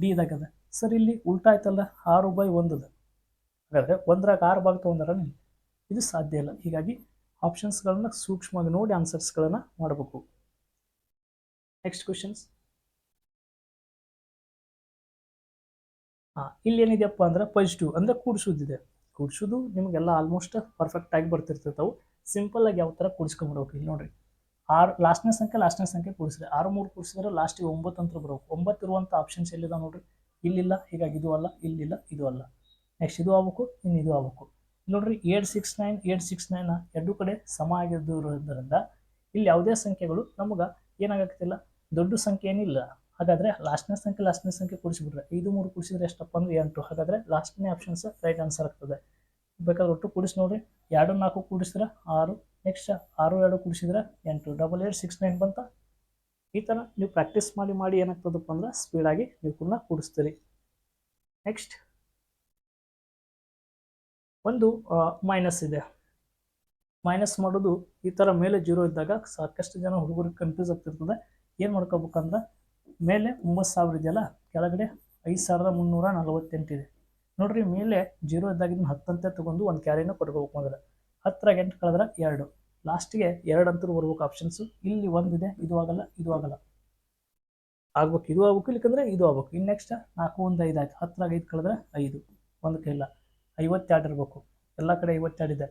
D ಇದಾಗದ. ಸರ್, ಇಲ್ಲಿ ಉಲ್ಟಾ ಆಯ್ತಲ್ಲ? ಆರು ಬೈ ಒಂದದ. ಹಾಗಾದ್ರೆ ಒಂದರಾಗ ಆರು ಭಾಗ ತೊಗೊಂಡಾರ ನೀವು ಇದು ಸಾಧ್ಯ ಇಲ್ಲ. ಹೀಗಾಗಿ ಆಪ್ಷನ್ಸ್ಗಳನ್ನ ಸೂಕ್ಷ್ಮವಾಗಿ ನೋಡಿ ಆನ್ಸರ್ಸ್ಗಳನ್ನ ಮಾಡಬೇಕು. ನೆಕ್ಸ್ಟ್ ಕ್ವಶನ್ಸ್ ಹಾಂ ಇಲ್ಲಿ ಏನಿದೆಯಪ್ಪ ಅಂದ್ರೆ ಪಾಸಿಟಿವ್ ಅಂದ್ರೆ ಕೂಡಿಸೋದಿದೆ. ಕೂಡಿಸೋದು ನಿಮಗೆಲ್ಲ ಆಲ್ಮೋಸ್ಟ್ ಪರ್ಫೆಕ್ಟ್ ಆಗಿ ಬರ್ತಿರ್ತಿರ್ತಾವೆ ಸಿಂಪಲ್ ಆಗಿ ಯಾವ ಥರ ಕೂಡಿಸ್ಕೊಂಡ್ಬಿಡ್ಬೇಕು ಇಲ್ಲಿ ನೋಡ್ರಿ. ಆರು ಲಾಸ್ಟ್ನೇ ಸಂಖ್ಯೆ ಲಾಸ್ಟ್ನೇ ಸಂಖ್ಯೆ ಕೂಡಿಸಿದ್ರೆ. ಆರು, ಮೂರು ಕೂಡಿಸಿದ್ರೆ ಲಾಸ್ಟಿಗೆ ಒಂಬತ್ತು ಅಂತ ಬರಬೇಕು ಒಂಬತ್ತು ಇರುವಂಥ ಆಪ್ಷನ್ಸ್ ಎಲ್ಲಿದೆ ನೋಡ್ರಿ? ಇಲ್ಲಿಲ್ಲ. ಹೀಗಾಗಿ ಇದು ಅಲ್ಲ, ಇಲ್ಲಿಲ್ಲ, ಇದು ಅಲ್ಲ. ನೆಕ್ಸ್ಟ್ ಇದು ಆಗ್ಬೇಕು, ಇನ್ನು ಇದು ಆಗ್ಬೇಕು. ನೋಡ್ರಿ eight six nine, eight six nine ಎರಡು ಕಡೆ ಸಮ ಆಗಿದ್ದಿರೋದ್ರಿಂದ ಇಲ್ಲಿ ಯಾವುದೇ ಸಂಖ್ಯೆಗಳು ನಮಗೆ ಏನಾಗತ್ತಿಲ್ಲ ದೊಡ್ಡ ಸಂಖ್ಯೆ ಏನಿಲ್ಲ. ಹಾಗಾದರೆ ಲಾಸ್ಟ್ನೇ ಸಂಖ್ಯೆ ಲಾಸ್ಟ್ನೇ ಸಂಖ್ಯೆ ಕೂಡಿಸಿಬಿಟ್ರೆ ಐದು, ಮೂರು ಕೂಡಿಸಿದ್ರೆ ಎಷ್ಟಪ್ಪ ಅಂದ್ರೆ ಎಂಟು. ಹಾಗಾದರೆ ಲಾಸ್ಟ್ನೇ ಆಪ್ಷನ್ಸ್ ರೈಟ್ ಆನ್ಸರ್ ಆಗ್ತದೆ. ಬೇಕಾದ್ರೆ ಒಟ್ಟು ಕೂಡಿಸಿ ನೋಡ್ರಿ. ಎರಡು, ನಾಲ್ಕು ಕೂಡಿಸಿದ್ರೆ ಆರು. ನೆಕ್ಸ್ಟ್ ಆರು, ಎರಡು ಕೂಡಿಸಿದ್ರೆ ಎಂಟು. ಡಬಲ್ ಏಟ್ ಸಿಕ್ಸ್ ನೈನ್ ಬಂತ? ಈ ಥರ ನೀವು ಪ್ರಾಕ್ಟೀಸ್ ಮಾಡಿ ಮಾಡಿ ಏನಾಗ್ತದಪ್ಪ ಅಂದ್ರೆ ಸ್ಪೀಡಾಗಿ ನೀವು ಕೂಡ ಕೂಡಿಸ್ತೀರಿ ನೆಕ್ಸ್ಟ್ ಒಂದು ಮೈನಸ್ ಇದೆ. ಮೈನಸ್ ಮಾಡೋದು ಈ ಥರ ಮೇಲೆ ಜೀರೋ ಇದ್ದಾಗ ಸಾಕಷ್ಟು ಜನ ಹುಡುಗರಿಗೆ ಕನ್ಫ್ಯೂಸ್ ಆಗ್ತಿರ್ತದೆ. ಏನು ಮಾಡ್ಕೋಬೇಕಂದ್ರೆ ಮೇಲೆ ಒಂಬತ್ತು ಸಾವಿರ ಇದೆಯಲ್ಲ, ಕೆಳಗಡೆ ಐದು ಸಾವಿರದ ಮುನ್ನೂರ ನಲವತ್ತೆಂಟಿದೆ ನೋಡ್ರಿ, ಮೇಲೆ ಜೀರೋ ಇದ್ದಾಗ ಇದನ್ನ ಹತ್ತಂತೆ ತಗೊಂಡು ಒಂದು ಕ್ಯಾರಿನ ಕೊಟ್ಕೋಬೇಕು ಅಂದ್ರೆ ಹತ್ತಿರ ಎಂಟು ಕಳೆದ್ರೆ ಎರಡು. ಲಾಸ್ಟಿಗೆ ಎರಡು ಅಂತೂ ಬರ್ಬೇಕು ಆಪ್ಷನ್ಸು ಇಲ್ಲಿ ಒಂದಿದೆ ಇದು ಆಗಲ್ಲ ಇದು ಆಗಲ್ಲ. ಆಗ್ಬೇಕು, ಇದು ಆಗ್ಬೇಕು ಇಲ್ಲಕಂದ್ರೆ ಇದು ಆಗ್ಬೇಕು. ಇನ್ನು ನೆಕ್ಸ್ಟ್ ನಾಲ್ಕು, ಒಂದು, ಐದು ಆಯ್ತು. ಹತ್ತಿರ, ಐದು ಕಳೆದ್ರೆ ಐದು. ಒಂದಕ್ಕೆ ಇಲ್ಲ. ಐವತ್ತೆರಡು ಇರಬೇಕು. ಎಲ್ಲ ಕಡೆ ಐವತ್ತೆರಡು ಇದೆ.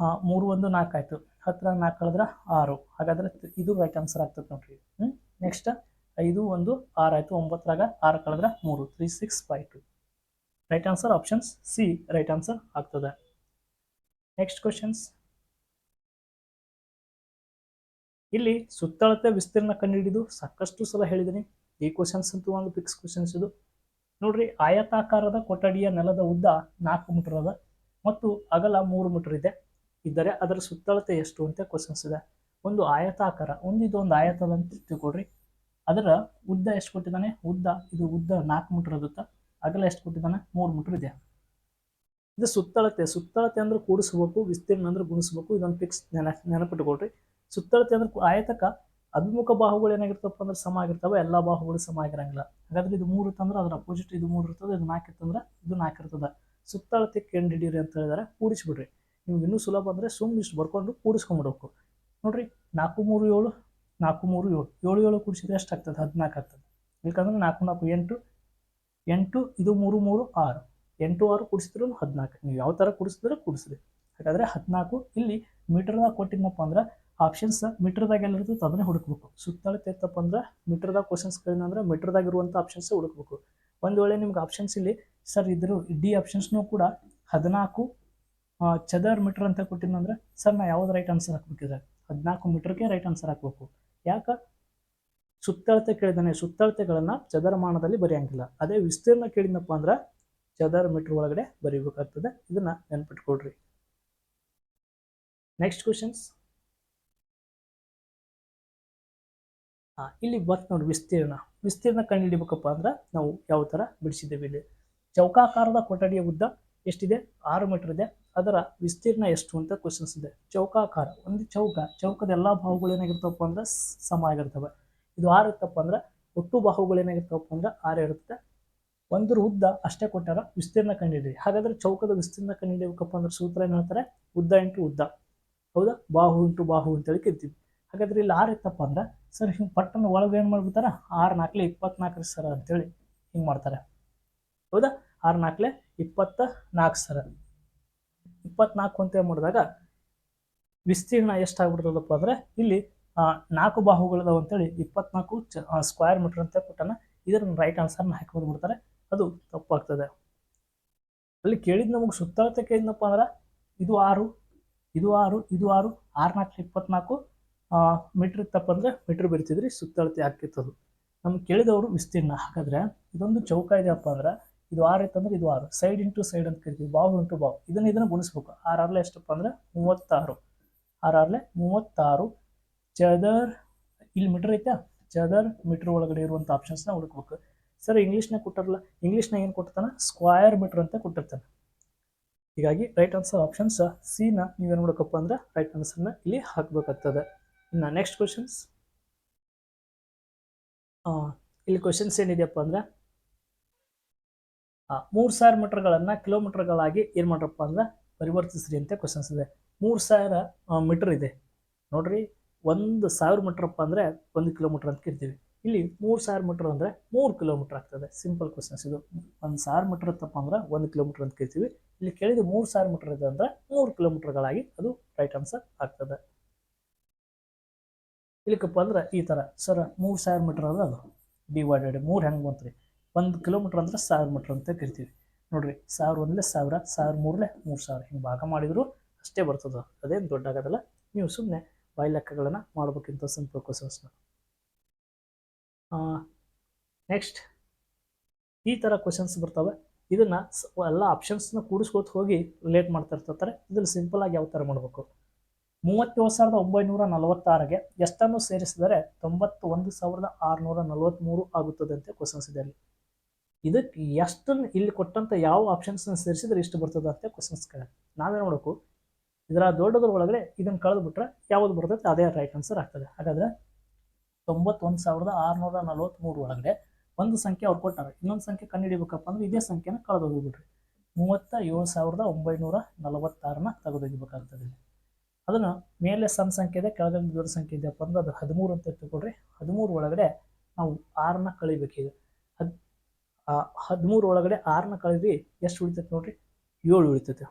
ಹಾಂ ಮೂರು ಒಂದು ನಾಲ್ಕು ಆಯಿತು. ಹತ್ತಿರ ನಾಲ್ಕು ಕಳೆದ್ರೆ ಆರು. ಹಾಗಾದ್ರೆ ಇದು ರೈಟ್ ಆನ್ಸರ್ ಆಗ್ತದೆ ನೋಡ್ರಿ. ಹ್ಞೂ ನೆಕ್ಸ್ಟ್ ಐದು, ಒಂದು, ಆರು ಆಯಿತು. ಒಂಬತ್ತರಾಗ ಆರು ಕಳೆದ್ರೆ ಮೂರು. Three six five two right answer options C right answer ಆಗ್ತದೆ. ನೆಕ್ಸ್ಟ್ ಕ್ವಶನ್ಸ್ ಇಲ್ಲಿ ಸುತ್ತಳತೆ ವಿಸ್ತೀರ್ಣ ಕಂಡುಹಿಡಿದು ಸಾಕಷ್ಟು ಸಲ ಹೇಳಿದ್ದೀನಿ ಈ ಕ್ವಶನ್ಸ್ ಅಂತೂ ಒಂದು ಫಿಕ್ಸ್ ಕ್ವಶನ್ಸ್ ಇದು. ನೋಡ್ರಿ ಆಯತಾಕಾರದ ಕೊಠಡಿಯ ನೆಲದ ಉದ್ದ ನಾಲ್ಕು ಮೀಟರ್ ಅದ ಮತ್ತು ಅಗಲ ಮೂರು ಮೀಟರ್ ಇದೆ. ಇದ್ದರೆ ಅದರ ಸುತ್ತಳತೆ ಎಷ್ಟು ಅಂತ ಕ್ವಶನ್ಸ್ ಇದೆ. ಒಂದು ಆಯತಾಕಾರ, ಒಂದು ಇದೊಂದು ಆಯತದ ಅಂತ ತಿಳ್ಕೊಡ್ರಿ ಅದರ ಉದ್ದ ಎಷ್ಟು ಕೊಟ್ಟಿದ್ದಾನೆ? ಉದ್ದ, ಇದು ಉದ್ದ ನಾಲ್ಕು ಮೀಟರ್ ಅದುತ್ತ ಅಗಲ ಎಷ್ಟು ಕೊಟ್ಟಿದ್ದಾನೆ? ಮೂರು ಮೀಟರ್ ಇದೆ. ಇದು ಸುತ್ತಳತೆ ಸುತ್ತಳತೆ ಅಂದ್ರೆ ಕೂಡಿಸ್ಬೇಕು, ವಿಸ್ತೀರ್ಣ ಅಂದ್ರೆ ಗುಣಿಸ್ಬೇಕು, ಇದೊಂದು ಫಿಕ್ಸ್ ನೆನ ನೆನಪಿಟ್ಕೊಳ್ರಿ. ಸುತ್ತಳತೆ ಅಂದ್ರೆ ಆಯತಕ ಅಭಿಮುಖ ಬಾಹುಗಳು ಏನಾಗಿರ್ತಪ್ಪ ಅಂದ್ರೆ ಸಮ ಆಗಿರ್ತವೆ, ಎಲ್ಲ ಬಾಹುಗಳು ಸಮ ಆಗಿರಂಗಿಲ್ಲ. ಹಾಗಾದ್ರೆ ಇದು ಮೂರು ಇತ್ತಂದ್ರೆ ಅದ್ರ ಅಪೋಸಿಟ್ ಇದು ಮೂರು ಇರ್ತದೆ, ಇದು ನಾಲ್ಕು ಇತ್ತಂದ್ರೆ ಇದು ನಾಲ್ಕು ಇರ್ತದೆ. ಸುತ್ತಳತೆ ಕಂಡು ಹಿಡೀರಿ ಅಂತ ಹೇಳಿದಾರೆ, ಕೂಡಿಸ್ಬಿಡ್ರಿ. ನಿಮ್ಗೆ ಇನ್ನೂ ಸುಲಭ ಅಂದರೆ ಸುಮ್ಮನೆ ಇಷ್ಟು ಬರ್ಕೊಂಡು ಕೂಡಿಸ್ಕೊಂಡ್ಬಿಡ್ಬೇಕು ನೋಡ್ರಿ, ನಾಲ್ಕು ಮೂರು ಏಳು, ನಾಲ್ಕು ಮೂರು ಏಳು. ಏಳು ಏಳು ಕೂಡಿಸಿದ್ರೆ ಎಷ್ಟು ಆಗ್ತದೆ? ಹದಿನಾಲ್ಕು ಆಗ್ತದೆ. ಯಾಕಂದ್ರೆ ನಾಲ್ಕು ನಾಲ್ಕು, ಎಂಟು ಎಂಟು, ಇದು ಮೂರು ಮೂರು, ಆರು. ಎಂಟು, ಆರು ಕೂಡಿಸಿದ್ರು ಹದಿನಾಲ್ಕು. ನೀವು ಯಾವ ಥರ ಕೂಡಿಸಿದ್ರೆ ಕೂಡಿಸ್ರಿ. ಹಾಗಾದರೆ ಹದಿನಾಲ್ಕು ಇಲ್ಲಿ ಮೀಟರ್ನಾಗ ಕೊಟ್ಟಿದ್ನಪ್ಪ ಅಂದ್ರೆ ಆಪ್ಷನ್ಸ್ ಮೀಟ್ರ್ದಾಗ ಎಲ್ಲಿರ್ತೈತೆ ಅದನ್ನೇ ಹುಡುಕ್ಬೇಕು. ಸುತ್ತಳತೆ ಇತ್ತಪ್ಪ ಅಂದ್ರೆ ಮೀಟರ್ದಾಗ ಕ್ವಶನ್ಸ್ ಕೇಳಿದ್ರೆ ಮೀಟ್ರ್ದಾಗ ಇರುವಂಥ ಆಪ್ಷನ್ಸ್ ಹುಡುಕ್ಬೇಕು. ಒಂದು ವೇಳೆ ನಿಮ್ಗೆ ಆಪ್ಷನ್ಸ್ ಇಲ್ಲಿ ಸರ್ ಇದ್ರ ಡಿ ಆಪ್ಷನ್ಸ್ನೂ ಕೂಡ ಹದಿನಾಲ್ಕು ಚದರ್ ಮೀಟರ್ ಅಂತ ಕೊಟ್ಟಿದ್ನಂದ್ರೆ ಸರ್ ನಾ ಯಾವ್ದು ರೈಟ್ ಆನ್ಸರ್ ಹಾಕ್ಬೇಕಿದೆ? ಹದಿನಾಲ್ಕು ಮೀಟರ್ಗೆ ರೈಟ್ ಆನ್ಸರ್ ಹಾಕ್ಬೇಕು. ಯಾಕೆ? ಸುತ್ತಳತೆ ಕೇಳಿದಾನೆ. ಸುತ್ತಳತೆಗಳನ್ನು ಚದರಮಾನದಲ್ಲಿ ಬರೆಯಂಗಿಲ್ಲ. ಅದೇ ವಿಸ್ತೀರ್ಣ ಕೇಳಿದ್ನಪ್ಪ ಅಂದ್ರೆ ಚದರ ಮೀಟರ್ ಒಳಗಡೆ ಬರೀಬೇಕಾಗ್ತದೆ. ಇದನ್ನ ನೆನ್ಪಿಟ್ಕೊಳ್ರಿ. ನೆಕ್ಸ್ಟ್ ಕ್ವಶನ್ಸ್ ಇಲ್ಲಿ ಬತ್ ನೋಡಿ, ವಿಸ್ತೀರ್ಣ. ವಿಸ್ತೀರ್ಣ ಕಂಡುಹಿಡಿಬೇಕಪ್ಪ ಅಂದ್ರೆ ನಾವು ಯಾವ ಥರ ಬಿಡಿಸಿದ್ದೇವೆ ಇಲ್ಲಿ? ಚೌಕಾಕಾರದ ಕೊಠಡಿಯ ಉದ್ದ ಎಷ್ಟಿದೆ? ಆರು ಮೀಟರ್ ಇದೆ. ಅದರ ವಿಸ್ತೀರ್ಣ ಎಷ್ಟು ಅಂತ ಕ್ವಶನ್ಸ್ ಇದೆ. ಚೌಕಾಕಾರ, ಒಂದು ಚೌಕ, ಚೌಕದ ಎಲ್ಲ ಬಾಹುಗಳು ಏನಾಗಿರ್ತವಪ್ಪ ಅಂದ್ರೆ ಸಮ ಆಗಿರ್ತವೆ. ಇದು ಆರು ಇತ್ತಪ್ಪ ಅಂದ್ರೆ ಒಟ್ಟು ಬಾಹುಗಳು ಏನಾಗಿರ್ತವಪ್ಪ ಅಂದ್ರೆ ಆರು ಇರುತ್ತೆ. ಒಂದರ ಉದ್ದ ಅಷ್ಟೇ ಕೊಟ್ಟಾರ ವಿಸ್ತೀರ್ಣ ಕಂಡುಹಿಡಿ ಹಾಗಾದ್ರೆ ಚೌಕದ ವಿಸ್ತೀರ್ಣ ಕಂಡುಹಿಡಿಬೇಕಪ್ಪ ಅಂದ್ರೆ ಸೂತ್ರ ಏನು ಹೇಳ್ತಾರೆ? ಉದ್ದ ಇಂಟು ಉದ್ದ. ಹೌದಾ? ಬಾಹು ಇಂಟು ಬಾಹು ಅಂತೇಳಿ ಕೇಳ್ತೀವಿ ಹಾಗಾದ್ರೆ ಇಲ್ಲಿ ಆರು ಇತ್ತಪ್ಪ ಅಂದ್ರೆ ಸರ್, ಹಿಂಗೆ ಪಟ್ಟನ ಒಳಗೆ ಏನು ಮಾಡ್ಬಿಡ್ತಾರೆ? ಆರು ನಾಲ್ಕಲೆ ಇಪ್ಪತ್ನಾಲ್ಕು ಸರ್ ಅಂತೇಳಿ ಹಿಂಗೆ ಮಾಡ್ತಾರೆ. ಹೌದಾ? ಆರು ನಾಲ್ಕಲೆ ಇಪ್ಪತ್ತ ನಾಲ್ಕು ಸರ. ಇಪ್ಪತ್ನಾಲ್ಕು ಅಂತ ಮಾಡಿದಾಗ ವಿಸ್ತೀರ್ಣ ಎಷ್ಟಾಗ್ಬಿಡ್ತದಪ್ಪ ಅಂದರೆ ಇಲ್ಲಿ ನಾಲ್ಕು ಬಾಹುಗಳಿದಾವೆ ಅಂತೇಳಿ ಇಪ್ಪತ್ನಾಲ್ಕು ಚ ಸ್ಕ್ವೇರ್ ಮೀಟರ್ ಅಂತ ಕೊಟ್ಟಾನ ಇದರ ರೈಟ್ ಆನ್ಸರ್ನ ಹಾಕಿ ಬಂದ್ಬಿಡ್ತಾರೆ. ಅದು ತಪ್ಪಾಗ್ತದೆ. ಅಲ್ಲಿ ಕೇಳಿದ ನಮಗೆ ಸುತ್ತಳತೆ ಕೇಳಿದ್ನಪ್ಪ ಅಂದ್ರೆ ಇದು ಆರು ಇದು ಆರು ಇದು ಆರು ಆರು ನಾಲ್ಕು ಇಪ್ಪತ್ನಾಲ್ಕು ಮೀಟ್ರ್ ಇತ್ತಪ್ಪ ಅಂದ್ರೆ ಮೀಟ್ರ್ ಬರಿತಿದ್ರಿ, ಸುತ್ತಳತೆ ಹಾಕಿತ್ತದು ನಮ್ಗೆ ಕೇಳಿದವರು ವಿಸ್ತೀರ್ಣ ಹಾಗಾದ್ರೆ ಇದೊಂದು ಚೌಕ ಇದೆಯಪ್ಪ ಅಂದ್ರೆ ಇದು ಆರು ಇತ್ತಂದ್ರೆ ಇದು ಆರು. ಸೈಡ್ ಇಂಟು ಸೈಡ್ ಅಂತ ಕರಿತೀವಿ. ಬಾವು ಇಂಟು ಬಾವು. ಇದನ್ನ ಇದನ್ನ ಗುಣಿಸ್ಬೇಕು. ಆರ್ ಆರ್ಲೆ ಎಷ್ಟಪ್ಪ ಅಂದ್ರೆ ಮೂವತ್ತಾರು. ಆರ್ ಆರ್ಲೆ ಮೂವತ್ತಾರು. ಚದರ್, ಇಲ್ಲಿ ಮೀಟರ್ ಐತೆ? ಚದರ್ ಮೀಟರ್ ಒಳಗಡೆ ಇರುವಂಥ ಆಪ್ಷನ್ಸ್ನ ಹುಡುಕ್ಬೇಕು. ಸರ್ ಇಂಗ್ಲೀಷ್ನಾಗ ಕೊಟ್ಟಾರಲ್ಲ ಇಂಗ್ಲೀಷ್ನಾಗ ಏನು ಕೊಟ್ಟಿರ್ತಾನೆ ಸ್ಕ್ವಯರ್ ಮೀಟರ್ ಅಂತ ಕೊಟ್ಟಿರ್ತಾನೆ. ಹೀಗಾಗಿ ರೈಟ್ ಆನ್ಸರ್ ಆಪ್ಷನ್ಸ್ ಸಿನ ನೀವೇನು ಮಾಡ್ಬೇಕಪ್ಪ ಅಂದ್ರೆ ರೈಟ್ ಆನ್ಸರ್ನ ಇಲ್ಲಿ ಹಾಕಬೇಕಾಗ್ತದೆ. ಇನ್ನು ನೆಕ್ಸ್ಟ್ ಕ್ವಶನ್ಸ್ ಇಲ್ಲಿ ಕ್ವಶನ್ಸ್ ಏನಿದೆಯಪ್ಪ ಅಂದ್ರೆ ಮೂರು ಸಾವಿರ ಮೀಟರ್ಗಳನ್ನು ಕಿಲೋಮೀಟರ್ಗಳಾಗಿ ಏನು ಮಾಡ್ರಪ್ಪ ಅಂದ್ರೆ ಪರಿವರ್ತಿಸ್ರಿ ಅಂತ ಕ್ವಶನ್ಸ್ ಇದೆ. ಮೂರು ಸಾವಿರ ಮೀಟರ್ ಇದೆ. ನೋಡ್ರಿ, ಒಂದು ಸಾವಿರ ಮೀಟ್ರಪ್ಪ ಅಂದರೆ ಒಂದು ಕಿಲೋಮೀಟರ್ ಅಂತ ಕರಿತೀವಿ. ಇಲ್ಲಿ ಮೂರು ಸಾವಿರ ಮೀಟರ್ ಅಂದರೆ ಮೂರು ಕಿಲೋಮೀಟರ್ ಆಗ್ತದೆ. ಸಿಂಪಲ್ ಕ್ವಶನ್ಸ್ ಇದು. ಒಂದು ಸಾವಿರ ಮೀಟರ್ ಇತ್ತಪ್ಪ ಅಂದ್ರೆ ಒಂದು ಕಿಲೋಮೀಟರ್ ಅಂತ ಕರಿತೀವಿ. ಇಲ್ಲಿ ಕೇಳಿದ ಮೂರು ಸಾವಿರ ಮೀಟರ್ ಇದೆ ಅಂದರೆ ಮೂರು ಕಿಲೋಮೀಟರ್ಗಳಾಗಿ ಅದು ರೈಟ್ ಆನ್ಸರ್ ಆಗ್ತದೆ. ಇಲ್ಲಿಕಪ್ಪ ಅಂದ್ರೆ ಈ ಥರ ಸರ್, ಮೂರು ಸಾವಿರ ಮೀಟರ್ ಅದ ಅದು ಡಿವೈಡೆಡ್ ಮೂರು ಹೆಂಗೆ ಬಂತು ರೀ ಒಂದು ಕಿಲೋಮೀಟ್ರ್ ಅಂದ್ರೆ ಸಾವಿರ ಮೀಟರ್ ಅಂತ ಕರಿತೀವಿ. ನೋಡಿರಿ, ಸಾವಿರ ಒಂದಲೇ ಸಾವಿರ ಸಾವಿರ ಮೂರಲೇ ಮೂರು ಸಾವಿರ. ಹಿಂಗೆ ಭಾಗ ಮಾಡಿದ್ರು ಅಷ್ಟೇ ಬರ್ತದೆ. ಅದೇನು ದೊಡ್ಡ ಆಗೋದಲ್ಲ, ನೀವು ಸುಮ್ಮನೆ ಬಾಯಿ ಲೆಕ್ಕಗಳನ್ನು ಮಾಡ್ಬೇಕಿಂತ ಸಿಂಪಲ್ ಕ್ವಶನ್ಸ್ನ ನೆಕ್ಸ್ಟ್ ಈ ಥರ ಕ್ವಶನ್ಸ್ ಬರ್ತವೆ. ಇದನ್ನು ಎಲ್ಲ ಆಪ್ಷನ್ಸ್ನ ಕೂಡಿಸ್ಕೊತ ಹೋಗಿ ರಿಲೇಟ್ ಮಾಡ್ತಾ ಇರ್ತಾರೆ. ಇದ್ರಲ್ಲಿ ಸಿಂಪಲ್ ಆಗಿ ಯಾವ ಥರ ಮಾಡಬೇಕು? ಮೂವತ್ತೇಳು ಸಾವಿರದ ಒಂಬೈನೂರ ನಲವತ್ತಾರಗೆ ಎಷ್ಟನ್ನು ಸೇರಿಸಿದರೆ ತೊಂಬತ್ತು ಒಂದು ಸಾವಿರದ ಆರುನೂರ ನಲವತ್ತ್ಮೂರು ಆಗುತ್ತದೆ ಅಂತ ಕ್ವಶನ್ಸ್ ಇದೆ. ಅಲ್ಲಿ ಇದಕ್ಕೆ ಎಷ್ಟನ್ನು ಇಲ್ಲಿ ಕೊಟ್ಟಂಥ ಯಾವ ಆಪ್ಷನ್ಸ್ನ ಸೇರಿಸಿದ್ರೆ ಇಷ್ಟು ಬರ್ತದೆ ಅಂತ ಕ್ವಶನ್ಸ್ ಕೇಳಿ ನಾವೇ ನೋಡೋಕು. ಇದರ ದೊಡ್ಡದ್ರ ಒಳಗಡೆ ಇದನ್ನು ಕಳೆದುಬಿಟ್ರೆ ಯಾವುದು ಬರ್ತದೆ ಅದೇ ರೈಟ್ ಆನ್ಸರ್ ಆಗ್ತದೆ. ಹಾಗಾದ್ರೆ ತೊಂಬತ್ತೊಂದು ಸಾವಿರದ ಆರುನೂರ ನಲವತ್ತ್ಮೂರು ಒಳಗಡೆ ಒಂದು ಸಂಖ್ಯೆ ಅವ್ರು ಕೊಟ್ಟಾರೆ. ಇನ್ನೊಂದು ಸಂಖ್ಯೆ ಕಂಡುಹಿಡಿಬೇಕಪ್ಪ ಅಂದ್ರೆ ಇದೇ ಸಂಖ್ಯೆನ ಕಳೆದೋಗಿಬಿಟ್ರಿ ಮೂವತ್ತ ಏಳು ಸಾವಿರದ ಒಂಬೈನೂರ ನಲವತ್ತಾರನ್ನ ತೆಗೆದೊಗಿಬೇಕಾಗ್ತದೆ ಅದನ್ನು ಮೇಲೆ ಸಣ್ಣ ಸಂಖ್ಯೆ ಇದೆ, ಕೆಳಗಡೆ ದೊಡ್ಡ ಸಂಖ್ಯೆ ಇದೆ. ಅಂದ್ರೆ ಅದು ಹದಿಮೂರು ಅಂತ ಇಟ್ಕೊಳ್ರಿ ಹದಿಮೂರು ಒಳಗಡೆ ನಾವು ಆರನ್ನ ಕಳಿಬೇಕೀಗ ಹದ್ ಹದಿಮೂರು ಒಳಗಡೆ ಆರನ್ನ ಕಳೆದ್ರಿ ಎಷ್ಟು ಉಳಿತೈತೆ ನೋಡ್ರಿ? ಏಳು ಉಳಿತೈತೆ.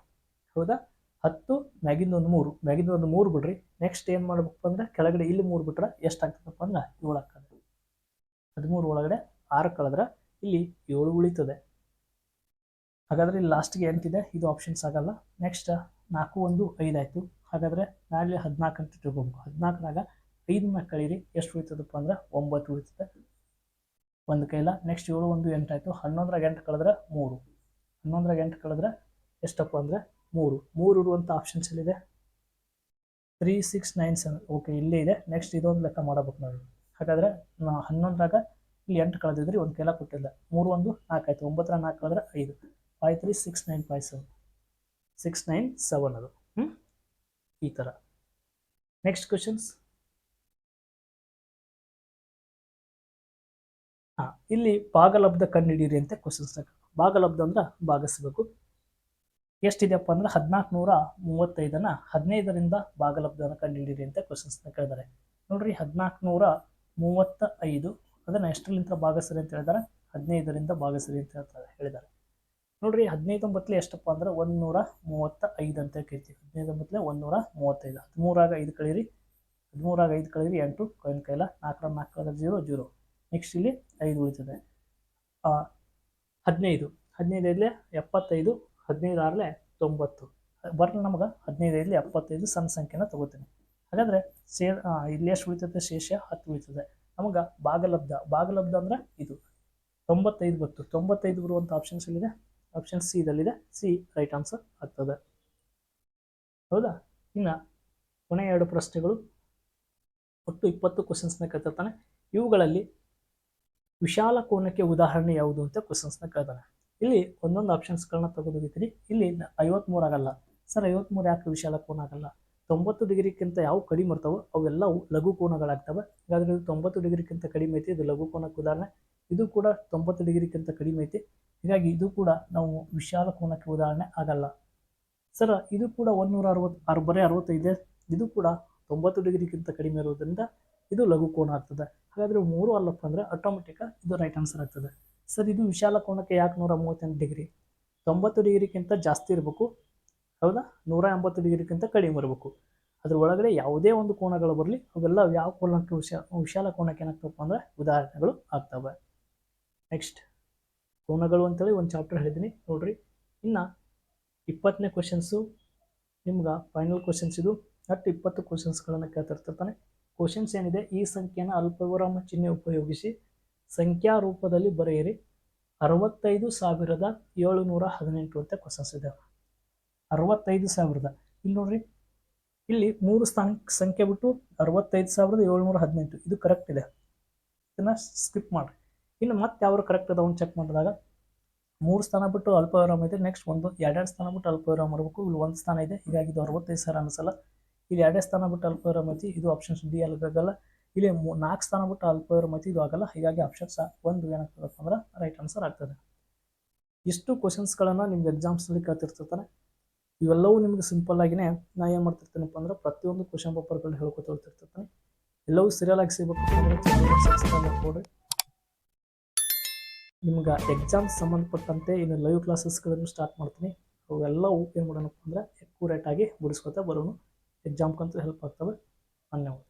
ಹೌದಾ? ಹತ್ತು, ಮ್ಯಾಗಿಂದ ಒಂದು ಮೂರು. ಮ್ಯಾಗಿಂದ ಒಂದು ಮೂರು ಬಿಡ್ರಿ. ನೆಕ್ಸ್ಟ್ ಏನು ಮಾಡ್ಬೇಕಪ್ಪ ಅಂದ್ರೆ ಕೆಳಗಡೆ ಇಲ್ಲಿ ಮೂರು ಬಿಟ್ರೆ ಎಷ್ಟು ಆಗ್ತದಪ್ಪ ಅಂದ್ರೆ ಏಳು ಆಗ್ತದೆ. ಹದಿಮೂರು ಒಳಗಡೆ ಆರು ಕಳೆದ್ರೆ ಇಲ್ಲಿ ಏಳು ಉಳಿತದೆ. ಹಾಗಾದ್ರೆ ಇಲ್ಲಿ ಲಾಸ್ಟ್ಗೆ ಎಂಟಿದೆ ಇದು ಆಪ್ಷನ್ಸ್ ಆಗಲ್ಲ. ನೆಕ್ಸ್ಟ್ ನಾಲ್ಕು ಒಂದು ಐದು ಆಯಿತು. ಹಾಗಾದರೆ ನಾಳೆ ಹದಿನಾಲ್ಕು ಅಂತ ತಿಳ್ಕೊಬೇಕು. ಹದಿನಾಲ್ಕರಾಗ ಐದನ್ನ ಕಳೀರಿ, ಎಷ್ಟು ಉಳಿತದಪ್ಪ ಅಂದ್ರೆ ಒಂಬತ್ತು ಉಳಿತದೆ. ಒಂದು ಕೈಲ ನೆಕ್ಸ್ಟ್ ಏಳು, ಒಂದು ಎಂಟಾಯಿತು ಹನ್ನೊಂದ್ರಾಗ ಎಂಟು ಕಳೆದ್ರೆ ಮೂರು. ಹನ್ನೊಂದರಾಗ ಎಂಟು ಕಳೆದ್ರೆ ಎಷ್ಟಪ್ಪ ಅಂದರೆ ಮೂರು. ಮೂರು ಇರುವಂಥ ಆಪ್ಷನ್ಸ್ ಎಲ್ಲಿದೆ? Three six nine seven okay ಇಲ್ಲೇ ಇದೆ. ನೆಕ್ಸ್ಟ್ ಇದೊಂದು ಲೆಕ್ಕ ಮಾಡಬೇಕು ನಾವು. ಹಾಗಾದರೆ ನಾ ಹನ್ನೊಂದರಾಗ ಇಲ್ಲಿ ಎಂಟು ಕಳೆದಿದ್ರಿ, ಒಂದು ಕೈಲ ಕೊಟ್ಟಿಲ್ಲ ಮೂರು, ಒಂದು, ನಾಲ್ಕು ಆಯಿತು. ಒಂಬತ್ತರ ನಾಲ್ಕು ಕಳೆದ್ರೆ ಐದು. Five three six nine five seven six nine seven ಅದು. ಈ ಥರ ನೆಕ್ಸ್ಟ್ ಕ್ವಶನ್ಸ್ ಹಾ, ಇಲ್ಲಿ ಭಾಗಲಬ್ಧ ಕಂಡುಹಿಡಿಯಿರಿ ಅಂತ ಕ್ವಶನ್ಸ್ ಭಾಗಲಬ್ಧ ಅಂದ್ರೆ ಭಾಗಿಸ್ಬೇಕು. ಎಷ್ಟಿದೆಯಪ್ಪ ಅಂದ್ರೆ ಹದಿನಾಲ್ಕು ನೂರ ಮೂವತ್ತೈದನ್ನ ಹದಿನೈದರಿಂದ ಭಾಗಲಬ್ಧನ ಕಂಡುಹಿಡಿಯಿರಿ ಅಂತ ಕ್ವಶನ್ಸ್ನ ಕೇಳಿದ್ದಾರೆ ನೋಡ್ರಿ ಹದಿನಾಲ್ಕು ನೂರ ಮೂವತ್ತ ಐದು ಅದನ್ನ ಎಷ್ಟರಲ್ಲಿಂದ ಭಾಗಿಸ್ರಿ ಅಂತ ಹೇಳಿದಾರೆ? ಹದಿನೈದರಿಂದ ಭಾಗಿಸ್ರಿ ಅಂತ ಹೇಳ್ತಾರೆ ಹೇಳಿದ್ದಾರೆ ನೋಡ್ರಿ ಹದಿನೈದು ಒಂಬತ್ತಲೆ ಎಷ್ಟಪ್ಪ ಅಂದ್ರೆ ಒಂದು ನೂರ ಮೂವತ್ತ ಐದು ಅಂತ ಕೇಳ್ತೀವಿ. ಹದಿನೈದು ಒಂಬತ್ತಲೆ ಒಂದು ನೂರ ಮೂವತ್ತೈದು ಹದಿಮೂರಾಗ ಐದು ಕಳೀರಿ. ಹದಿಮೂರಾಗ ಐದು ಕಳೀರಿ ಎಂಟು ಕಾಯಿನ್ ಕೈಲ ನಾಲ್ಕರ ನಾಲ್ಕರ ಜೀರೋ ಜೀರೋ. ನೆಕ್ಸ್ಟ್ ಇಲ್ಲಿ ಐದು ಉಳಿತದೆ. ಹದಿನೈದು ಹದಿನೈದು. ಐದಲೆ ಎಪ್ಪತ್ತೈದು ಹದಿನೈದು ಆರಲೆ ತೊಂಬತ್ತು. ಬರಲಿ ನಮಗೆ ಹದಿನೈದು ಐದಲೆ ಎಪ್ಪತ್ತೈದು ಸಣ್ಣ ಸಂಖ್ಯೆನ ತಗೋತೀನಿ. ಹಾಗಾದರೆ ಸೇ ಆ, ಇಲ್ಲಿ ಎಷ್ಟು ಉಳಿತದೆ? ಶೇಷ ಹತ್ತು ಉಳಿತದೆ. ನಮಗೆ ಭಾಗಲಬ್ಧ ಭಾಗಲಬ್ಧ ಅಂದ್ರೆ ಇದು. ತೊಂಬತ್ತೈದು ಗೊತ್ತು. ತೊಂಬತ್ತೈದು ಬರುವಂಥ ಆಪ್ಷನ್ಸ್ ಎಲ್ಲಿದೆ? ಆಪ್ಷನ್ ಸಿ ಇದಲ್ಲಿದೆ ಸಿ ರೈಟ್ ಆನ್ಸರ್ ಆಗ್ತದೆ. ಹೌದಾ? ಇನ್ನು ಕೊನೆಯ ಎರಡು ಪ್ರಶ್ನೆಗಳು. ಒಟ್ಟು ಇಪ್ಪತ್ತು ಕ್ವಶನ್ಸ್ನ ಕೇಳ್ತಿರ್ತಾನೆ ಇವುಗಳಲ್ಲಿ ವಿಶಾಲ ಕೋನಕ್ಕೆ ಉದಾಹರಣೆ ಯಾವುದು ಅಂತ ಕ್ವಶನ್ಸ್ನ ಕೇಳ್ತಾನೆ. ಇಲ್ಲಿ ಒಂದೊಂದು ಆಪ್ಷನ್ಸ್ಗಳನ್ನ ತೆಗೆದುಗಿತೀನಿ ಇಲ್ಲಿ ಐವತ್ಮೂರು ಆಗಲ್ಲ. ಸರ್, ಐವತ್ಮೂರು ಯಾಕೆ ವಿಶಾಲ ಕೋನ ಆಗಲ್ಲ? ತೊಂಬತ್ತು ಡಿಗ್ರಿಗಿಂತ ಯಾವ ಕಡಿಮೆ ಇರ್ತಾವೋ ಅವೆಲ್ಲವು ಲಘು ಕೋನಗಳಾಗ್ತವೆ. ಹಾಗಾದ್ರೆ ಇದು ತೊಂಬತ್ತು ಡಿಗ್ರಿಗಿಂತ ಕಡಿಮೆ ಐತಿ, ಇದು ಲಘು ಕೋನಕ್ಕೆ ಉದಾಹರಣೆ. ಇದು ಕೂಡ ತೊಂಬತ್ತು ಡಿಗ್ರಿಗಿಂತ ಕಡಿಮೆ ಐತಿ. ಹೀಗಾಗಿ ಇದು ಕೂಡ ನಾವು ವಿಶಾಲ ಕೋನಕ್ಕೆ ಉದಾಹರಣೆ ಆಗಲ್ಲ. ಸರ್, ಇದು ಕೂಡ ಒಂದೂರ ಅರವತ್ತು ಆರು, ಬರೀ ಅರವತ್ತೈದೆ, ಇದು ಕೂಡ ತೊಂಬತ್ತು ಡಿಗ್ರಿಗಿಂತ ಕಡಿಮೆ ಇರೋದ್ರಿಂದ ಇದು ಲಘು ಕೋನ ಆಗ್ತದೆ. ಹಾಗಾದರೆ ಮೂರು ಅಲ್ಲಪ್ಪ ಅಂದರೆ ಆಟೋಮೆಟಿಕ್ ಇದು ರೈಟ್ ಆನ್ಸರ್ ಆಗ್ತದೆ. ಸರ್, ಇದು ವಿಶಾಲ ಕೋನಕ್ಕೆ ಯಾಕೆ ನೂರ ಮೂವತ್ತೆಂಟು ಡಿಗ್ರಿ? ತೊಂಬತ್ತು ಡಿಗ್ರಿಗಿಂತ ಜಾಸ್ತಿ ಇರಬೇಕು. ಹೌದಾ? ನೂರ ಎಂಬತ್ತು ಡಿಗ್ರಿಗಿಂತ ಕಡಿಮೆ ಇರಬೇಕು. ಅದ್ರ ಒಳಗಡೆ ಯಾವುದೇ ಒಂದು ಕೋಣಗಳು ಬರಲಿ, ಅವೆಲ್ಲ ಯಾವ ಕೋಣಕ್ಕೆ ವಿಶಾ ವಿಶಾಲ ಕೋಣಕ್ಕೆ ಏನಾಗ್ತಪ್ಪ ಅಂದರೆ ಉದಾಹರಣೆಗಳು ಆಗ್ತವೆ. ನೆಕ್ಸ್ಟ್ ಕೋನಗಳು ಅಂತೇಳಿ ಒಂದು ಚಾಪ್ಟರ್ ಹೇಳಿದ್ದೀನಿ. ನೋಡ್ರಿ. ಇನ್ನು ಇಪ್ಪತ್ತನೇ ಕ್ವಶನ್ಸು ನಿಮ್ಗೆ ಫೈನಲ್ ಕ್ವಶನ್ಸ್ ಇದು. ಒಟ್ಟು ಇಪ್ಪತ್ತು ಕ್ವಶನ್ಸ್ಗಳನ್ನು ಕೇಳ್ತಿರ್ತಾನೆ. ಕ್ವಶನ್ಸ್ ಏನಿದೆ? ಈ ಸಂಖ್ಯೆಯನ್ನು ಅಲ್ಪವಿರಾಮ ಚಿಹ್ನೆ ಉಪಯೋಗಿಸಿ ಸಂಖ್ಯಾ ರೂಪದಲ್ಲಿ ಬರೆಯಿರಿ. ಅರವತ್ತೈದು ಸಾವಿರದ ಏಳುನೂರ ಹದಿನೆಂಟು ಅಂತ ಕ್ವಶನ್ಸ್ ಇದೆ. ಅರವತ್ತೈದು ಸಾವಿರದ. ಇಲ್ಲಿ ನೋಡ್ರಿ. ಇಲ್ಲಿ ಮೂರು ಸ್ಥಾನ ಸಂಖ್ಯೆ ಬಿಟ್ಟು ಅರವತ್ತೈದು ಸಾವಿರದ ಏಳ್ನೂರ ಹದಿನೆಂಟು. ಇದು ಕರೆಕ್ಟ್ ಇದೆ. ಇದನ್ನು ಸ್ಕಿಪ್ ಮಾಡಿರಿ. ಇನ್ನು ಮತ್ತೆ ಯಾವ್ದು ಕರೆಕ್ಟ್ ಅದಾವ ಚೆಕ್ ಮಾಡಿದಾಗ ಮೂರು ಸ್ಥಾನ ಬಿಟ್ಟು ಅಲ್ಪವಿರಾಮ ಇದೆ. ನೆಕ್ಸ್ಟ್ ಒಂದು ಎರಡೆರಡು ಸ್ಥಾನ ಬಿಟ್ಟು ಅಲ್ಪವಿರಾಮ ಇರಬೇಕು. ಇಲ್ಲಿ ಒಂದು ಸ್ಥಾನ ಇದೆ. ಹೀಗಾಗಿ ಇದು ಅರವತ್ತೈದು ಸಾವಿರ ಅನಿಸಲ್ಲ. ಇಲ್ಲಿ ಎರಡೇ ಸ್ಥಾನ ಬಿಟ್ಟು ಅಲ್ಪವಿರಾಮ ಐತಿ. ಇದು ಆಪ್ಷನ್ಸ್ ಡಿ ಆಗಲ್ಲ. ಇಲ್ಲಿ ನಾಲ್ಕು ಸ್ಥಾನ ಬಿಟ್ಟು ಅಲ್ಪವಿರಾಮ ಐತಿ. ಇದು ಆಗಲ್ಲ. ಹೀಗಾಗಿ ಆಪ್ಷನ್ಸ್ ಒಂದು ಏನಾಗ್ತದೆ ಅಂದ್ರೆ ರೈಟ್ ಆನ್ಸರ್ ಆಗ್ತದೆ. ಇಷ್ಟು ಕ್ವಶನ್ಸ್ಗಳನ್ನು ನಿಮ್ಗೆ ಎಕ್ಸಾಮ್ಸಲ್ಲಿ ಕೇಳ್ತಿರ್ತಾನೆ ಇವೆಲ್ಲವೂ ನಿಮ್ಗೆ ಸಿಂಪಲ್ ಆಗಿನೇ ನಾ ಏನು ಮಾಡ್ತಿರ್ತೀನಪ್ಪ ಅಂದ್ರೆ ಪ್ರತಿಯೊಂದು ಕ್ವಶನ್ ಪೇಪರ್ಗಳನ್ನ ಹೇಳ್ಕೊತ ಎಲ್ಲವೂ ಸೀರಿಯಲ್ ಆಗಿ ಸಿಗಬೇಕು ನಿಮ್ಗೆ ಎಕ್ಸಾಮ್ ಸಂಬಂಧಪಟ್ಟಂತೆ ಇನ್ನು ಲೈವ್ ಕ್ಲಾಸಸ್ಗಳನ್ನು ಸ್ಟಾರ್ಟ್ ಮಾಡ್ತೀನಿ. ಅವೆಲ್ಲವೂ ಏನು ಮಾಡೋಣಪ್ಪ ಅಂದರೆ ಆಗಿ ಬಿಡಿಸ್ಕೊತಾ ಬರೋಣ ಎಕ್ಸಾಮ್ಗಂತೂ ಹೆಲ್ಪ್ ಆಗ್ತವೆ. ಧನ್ಯವಾದ.